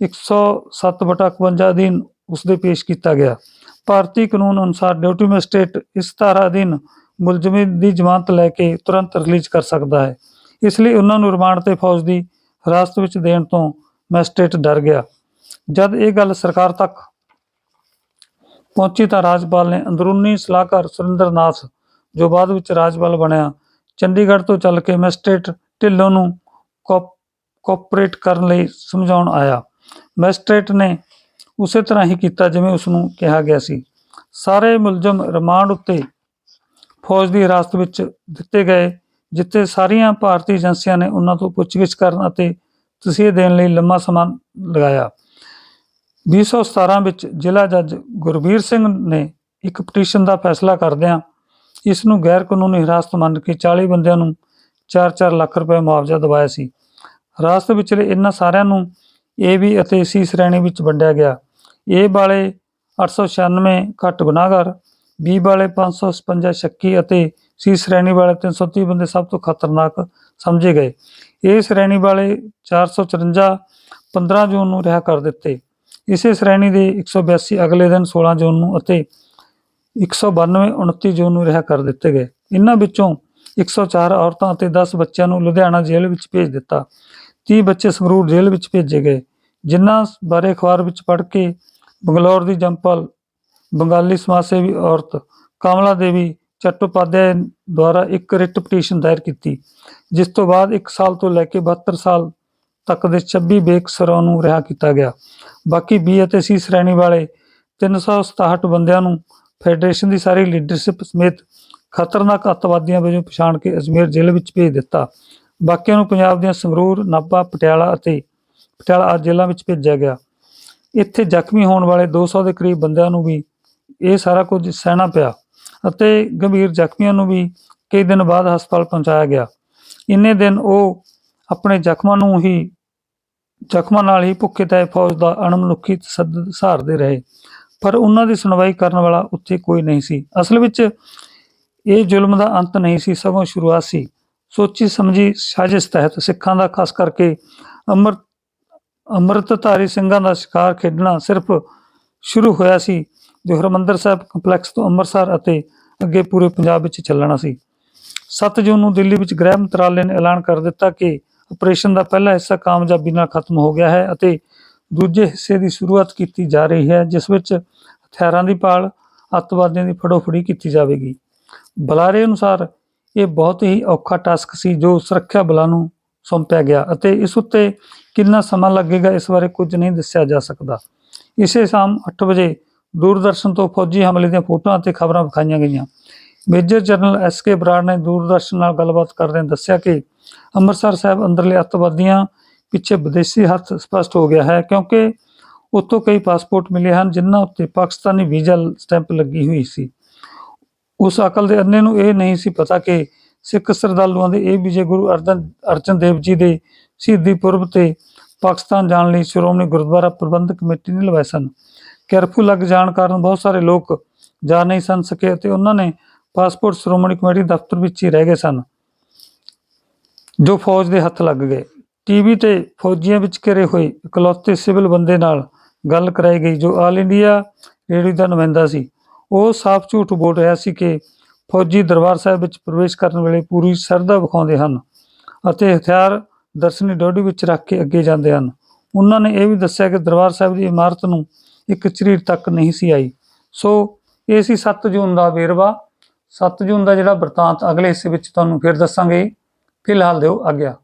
107/51 ਅਧੀਨ ਉਸ ਦੇ ਪੇਸ਼ ਕੀਤਾ ਗਿਆ। ਭਾਰਤੀ ਕਾਨੂੰਨ ਅਨੁਸਾਰ ਡਿਊਟੀ ਮੈਜਿਸਟ੍ਰੇਟ ਇਸ ਧਾਰਾ ਅਧੀਨ ਮੁਲਜ਼ਮੀ ਦੀ ਜ਼ਮਾਨਤ ਲੈ ਕੇ ਤੁਰੰਤ ਰਿਲੀਜ਼ ਕਰ ਸਕਦਾ ਹੈ। ਇਸ ਲਈ ਉਹਨਾਂ ਨੂੰ ਰਿਮਾਂਡ ਤੇ ਫੌਜ ਦੀ ਹਿਰਾਸਤ ਵਿੱਚ ਦੇਣ ਤੋਂ ਮੈਜਿਸਟ੍ਰੇਟ ਡਰ ਗਿਆ। ਜਦ ਇਹ ਗੱਲ ਸਰਕਾਰ ਤੱਕ ਪਹੁੰਚੀ ਤਾਂ ਰਾਜਪਾਲ ਨੇ ਅੰਦਰੂਨੀ ਸਲਾਹਕਾਰ ਸੁਰਿੰਦਰ ਨਾਥ, ਜੋ ਬਾਅਦ ਵਿੱਚ ਰਾਜਪਾਲ ਬਣਿਆ, ਚੰਡੀਗੜ੍ਹ ਤੋਂ ਚੱਲ ਕੇ ਮੈਜਿਸਟ੍ਰੇਟ ਢਿੱਲੋਂ ਨੂੰ ਕੋਆਪਰੇਟ ਕਰਨ ਲਈ ਸਮਝਾਉਣ ਆਇਆ। ਮੈਜਿਸਟ੍ਰੇਟ ਨੇ ਉਸੇ ਤਰ੍ਹਾਂ ਹੀ ਕੀਤਾ ਜਿਵੇਂ ਉਸ ਨੂੰ ਕਿਹਾ ਗਿਆ ਸੀ। ਸਾਰੇ ਮੁਲਜ਼ਮ ਰਿਮਾਂਡ ਉੱਤੇ ਫੌਜ ਦੀ ਹਿਰਾਸਤ ਵਿੱਚ ਦਿੱਤੇ ਗਏ, ਜਿੱਥੇ ਸਾਰੀਆਂ ਭਾਰਤੀ ਏਜੰਸੀਆਂ ਨੇ ਉਹਨਾਂ ਤੋਂ ਪੁੱਛਗਿੱਛ ਕਰਨ ਅਤੇ ਤਸੀਹੇ ਦੇਣ ਲਈ ਲੰਮਾ ਸਮਾਂ ਲਗਾਇਆ। 2017 ਵਿੱਚ ਜ਼ਿਲ੍ਹਾ ਜੱਜ ਗੁਰਬੀਰ ਸਿੰਘ ਨੇ ਇੱਕ ਪਟੀਸ਼ਨ ਦਾ ਫੈਸਲਾ ਕਰਦਿਆਂ ਇਸ ਨੂੰ ਗੈਰ ਕਾਨੂੰਨੀ ਹਿਰਾਸਤ ਮੰਨ ਕੇ 40 ਬੰਦਿਆਂ ਨੂੰ 4-4 ਲੱਖ ਰੁਪਏ ਮੁਆਵਜ਼ਾ ਦਿਵਾਇਆ ਸੀ। ਹਿਰਾਸਤ ਵਿਚਲੇ ਇਹਨਾਂ ਸਾਰਿਆਂ ਨੂੰ ਏ ਬੀ ਅਤੇ ਸੀ ਸ਼੍ਰੇਣੀ ਵਿੱਚ ਵੰਡਿਆ ਗਿਆ। ਇਹ ਵਾਲੇ 896 ਘੱਟ ਗੁਨਾਹਗਰ ਬੀ ਵਾਲੇ 556 ਸ਼ੱਕੀ ਅਤੇ ਸੀ ਸ਼੍ਰੇਣੀ ਵਾਲੇ 330 ਬੰਦੇ ਸਭ ਤੋਂ ਖਤਰਨਾਕ ਸਮਝੇ ਗਏ। ਇਹ ਸ਼੍ਰੇਣੀ ਵਾਲੇ 454 15 ਜੂਨ ਨੂੰ ਰਿਹਾ ਕਰ ਦਿੱਤੇ। ਇਸੇ ਸ਼੍ਰੇਣੀ ਦੇ 182 ਅਗਲੇ ਦਿਨ 16 ਜੂਨ ਨੂੰ ਅਤੇ 192 29 ਜੂਨ ਨੂੰ ਰਿਹਾ ਕਰ ਦਿੱਤੇ ਗਏ। ਇਹਨਾਂ ਵਿੱਚੋਂ 104 ਔਰਤਾਂ ਅਤੇ 10 ਬੱਚਿਆਂ ਨੂੰ ਲੁਧਿਆਣਾ ਜੇਲ੍ਹ ਵਿੱਚ ਭੇਜ ਦਿੱਤਾ। 30 ਬੱਚੇ ਸੰਗਰੂਰ ਜੇਲ੍ਹ ਵਿੱਚ ਭੇਜੇ ਗਏ, ਜਿਨ੍ਹਾਂ ਬਾਰੇ ਅਖਬਾਰ ਵਿੱਚ ਪੜ੍ਹ ਕੇ ਬੰਗਲੌਰ ਦੀ ਜੰਪਲ ਬੰਗਾਲੀ ਸਮਾਜ ਸੇਵੀ ਔਰਤ ਕਮਲਾ ਦੇਵੀ ਚੱਟੋਪਾਧਿਆਏ ਦੁਆਰਾ ਇੱਕ ਰਿਟ ਪਟੀਸ਼ਨ ਦਾਇਰ ਕੀਤੀ, ਜਿਸ ਤੋਂ ਬਾਅਦ 1 ਸਾਲ ਤੋਂ ਲੈ ਕੇ 72 ਸਾਲ ਤੱਕ ਦੇ 26 ਬੇਕਸਰਾਂ ਨੂੰ ਰਿਹਾ ਕੀਤਾ ਗਿਆ। ਬਾਕੀ ਬੀ ਅਤੇ ਸੀ ਸ਼੍ਰੇਣੀ ਵਾਲੇ 367 ਬੰਦਿਆਂ ਨੂੰ ਫੈਡਰੇਸ਼ਨ ਦੀ ਸਾਰੀ ਲੀਡਰਸ਼ਿਪ ਸਮੇਤ ਖਤਰਨਾਕ ਅੱਤਵਾਦੀਆਂ ਵਜੋਂ ਪਛਾਣ ਕੇ ਅਜਮੇਰ ਜੇਲ੍ਹ ਵਿੱਚ ਭੇਜ ਦਿੱਤਾ। ਬਾਕੀਆਂ ਨੂੰ ਪੰਜਾਬ ਦੀਆਂ ਸੰਗਰੂਰ, ਨਾਭਾ, ਪਟਿਆਲਾ ਅਤੇ ਪਟਿਆਲਾ ਆਦਿ ਜੇਲ੍ਹਾਂ ਵਿੱਚ ਭੇਜਿਆ ਗਿਆ। ਇੱਥੇ ਜ਼ਖਮੀ ਹੋਣ ਵਾਲੇ 200 ਦੇ ਕਰੀਬ ਬੰਦਿਆਂ ਨੂੰ ਵੀ ਇਹ ਸਾਰਾ ਕੁਝ ਸਹਿਣਾ ਪਿਆ ਅਤੇ ਗੰਭੀਰ ਜ਼ਖਮੀਆਂ ਨੂੰ ਵੀ ਕਈ ਦਿਨ ਬਾਅਦ ਹਸਪਤਾਲ ਪਹੁੰਚਾਇਆ ਗਿਆ। ਇੰਨੇ ਦਿਨ ਉਹ ਆਪਣੇ ਜ਼ਖਮਾਂ ਨੂੰ ਹੀ, ਜ਼ਖਮਾਂ ਨਾਲ ਹੀ ਭੁੱਖੇ ਤੈ ਫੌਜ ਦਾ ਅਣਮਨੁੱਖੀ ਤਸੱਦਦ ਸਹਾਰਦੇ ਰਹੇ। ਪਰ ਉਹਨਾਂ ਦੀ ਸੁਣਵਾਈ ਕਰਨ ਵਾਲਾ ਉੱਥੇ ਕੋਈ ਨਹੀਂ ਸੀ। ਅਸਲ ਵਿੱਚ ਇਹ ਜ਼ੁਲਮ ਦਾ ਅੰਤ ਨਹੀਂ ਸੀ, ਸਗੋਂ ਸ਼ੁਰੂਆਤ ਸੀ। ਸੋਚੀ ਸਮਝੀ ਸਾਜ਼ਿਸ਼ ਤਹਿਤ ਸਿੱਖਾਂ ਦਾ, ਖਾਸ ਕਰਕੇ ਅੰਮ੍ਰਿਤ ਅੰਮ੍ਰਿਤਧਾਰੀ ਸਿੰਘਾਂ ਦਾ ਸ਼ਿਕਾਰ ਖੇਡਣਾ ਸਿਰਫ ਸ਼ੁਰੂ ਹੋਇਆ ਸੀ, ਜੋ ਹਰਮੰਦਰ ਸਾਹਿਬ ਕੰਪਲੈਕਸ ਤੋਂ ਅੰਮ੍ਰਿਤਸਰ ਅਤੇ ਅੱਗੇ ਪੂਰੇ ਪੰਜਾਬ ਵਿੱਚ ਚੱਲਣਾ ਸੀ। 7 ਜੂਨ ਨੂੰ ਦਿੱਲੀ ਵਿੱਚ ਗ੍ਰਹਿ ਮੰਤਰਾਲੇ ਨੇ ਐਲਾਨ ਕਰ ਦਿੱਤਾ ਕਿ ਆਪਰੇਸ਼ਨ ਦਾ ਪਹਿਲਾ ਹਿੱਸਾ ਕਾਮਯਾਬੀ ਨਾਲ ਖਤਮ ਹੋ ਗਿਆ ਹੈ ਅਤੇ ਦੂਜੇ ਹਿੱਸੇ ਦੀ ਸ਼ੁਰੂਆਤ ਕੀਤੀ ਜਾ ਰਹੀ ਹੈ, ਜਿਸ ਵਿੱਚ ਹਥਿਆਰਾਂ ਦੀ ਭਾਲ, ਅੱਤਵਾਦੀਆਂ ਦੀ ਫੜੋਫੜੀ ਕੀਤੀ ਜਾਵੇਗੀ। ਬੁਲਾਰੇ ਅਨੁਸਾਰ ਇਹ ਬਹੁਤ ਹੀ ਔਖਾ ਟਾਸਕ ਸੀ, ਜੋ ਸੁਰੱਖਿਆ ਬਲਾਂ ਨੂੰ ਸੌਂਪਿਆ ਗਿਆ ਅਤੇ ਇਸ ਉੱਤੇ ਕਿੰਨਾ ਸਮਾਂ ਲੱਗੇਗਾ ਇਸ ਬਾਰੇ ਕੁਝ ਨਹੀਂ ਦੱਸਿਆ ਜਾ ਸਕਦਾ। ਇਸੇ ਸ਼ਾਮ 8 ਵਜੇ ਦੂਰਦਰਸ਼ਨ ਤੋਂ ਫੌਜੀ ਹਮਲੇ ਦੀਆਂ ਫੋਟੋਆਂ ਅਤੇ ਖਬਰਾਂ ਵਿਖਾਈਆਂ ਗਈਆਂ। Major general S K Brar ਨੇ ਦੂਰਦਰਸ਼ਨ ਨਾਲ ਗੱਲਬਾਤ ਕਰਦਿਆਂ ਦੱਸਿਆ ਕਿ ਅੰਮ੍ਰਿਤਸਰ ਸਾਹਿਬ ਅੰਦਰਲੇ ਅੱਤਵਾਦੀਆਂ ਪਿੱਛੇ ਵਿਦੇਸ਼ੀ ਹੱਥ ਸਪਸ਼ਟ ਹੋ ਗਿਆ ਹੈ ਕਿਉਂਕਿ ਉੱਥੋਂ ਕਈ ਪਾਸਪੋਰਟ ਮਿਲੇ ਹਨ ਜਿਨ੍ਹਾਂ ਉੱਤੇ ਪਾਕਿਸਤਾਨੀ ਵੀਜ਼ਾ ਸਟੈਂਪ ਲੱਗੀ ਹੋਈ ਸੀ। ਉਸ ਅਕਲ ਦੇ ਅੰਨੇ ਨੂੰ ਇਹ ਨਹੀਂ ਸੀ ਪਤਾ ਕਿ ਸਿੱਖ ਸ਼ਰਧਾਲੂਆਂ ਦੇ ਇਹ ਵਿਜੇ ਗੁਰੂ ਅਰਜਨ ਅਰਜਨ ਦੇਵ ਜੀ ਦੇ ਸ਼ਹੀਦੀ ਪੁਰਬ ਤੇ ਪਾਕਿਸਤਾਨ ਜਾਣ ਲਈ ਸ਼੍ਰੋਮਣੀ ਗੁਰਦੁਆਰਾ ਪ੍ਰਬੰਧਕ ਕਮੇਟੀ ਨੇ ਲਵਾਏ ਸਨ। ਕਰਫਿਊ ਲੱਗ ਜਾਣ ਕਾਰਨ ਬਹੁਤ ਸਾਰੇ ਲੋਕ ਜਾ ਨਹੀਂ ਸਨ ਸਕੇ ਅਤੇ ਉਹਨਾਂ ਨੇ ਪਾਸਪੋਰਟ ਸ਼੍ਰੋਮਣੀ ਕਮੇਟੀ ਦਫ਼ਤਰ ਵਿੱਚ ਹੀ ਰਹਿ ਗਏ ਸਨ, ਜੋ ਫੌਜ ਦੇ ਹੱਥ ਲੱਗ ਗਏ। ਟੀਵੀ ਤੇ ਫੌਜੀਆਂ ਵਿੱਚ ਘਿਰੇ ਹੋਏ ਇਕਲੌਤੇ ਸਿਵਲ ਬੰਦੇ ਨਾਲ ਗੱਲ ਕਰਾਈ ਗਈ, ਜੋ ਆਲ ਇੰਡੀਆ ਰੇਡੀਓ ਦਾ ਨੁਮਾਇੰਦਾ ਸੀ। ਉਹ ਸਾਫ਼ ਝੂਠ ਬੋਲ ਰਿਹਾ ਸੀ ਕਿ ਫੌਜੀ ਦਰਬਾਰ ਸਾਹਿਬ ਵਿੱਚ ਪ੍ਰਵੇਸ਼ ਕਰਨ ਵੇਲੇ ਪੂਰੀ ਸ਼ਰਧਾ ਵਿਖਾਉਂਦੇ ਹਨ ਅਤੇ ਹਥਿਆਰ ਦਰਸ਼ਨੀ ਡੋਡੀ ਵਿੱਚ ਰੱਖ ਕੇ ਅੱਗੇ ਜਾਂਦੇ ਹਨ। ਉਹਨਾਂ ਨੇ ਇਹ ਵੀ ਦੱਸਿਆ ਕਿ ਦਰਬਾਰ ਸਾਹਿਬ ਦੀ ਇਮਾਰਤ ਨੂੰ ਇੱਕ ਚਰੀਰ ਤੱਕ ਨਹੀਂ ਸੀ ਆਈ। ਸੋ ਇਹ ਸੀ 7 ਜੂਨ ਦਾ ਵੇਰਵਾ। 7 ਜੂਨ ਦਾ ਜਿਹੜਾ ਵਰਤਾਂਤ ਅਗਲੇ ਹਿੱਸੇ ਵਿੱਚ ਤੁਹਾਨੂੰ ਫਿਰ ਦੱਸਾਂਗੇ। ਫਿਲਹਾਲ ਦਿਓ ਆਗਿਆ।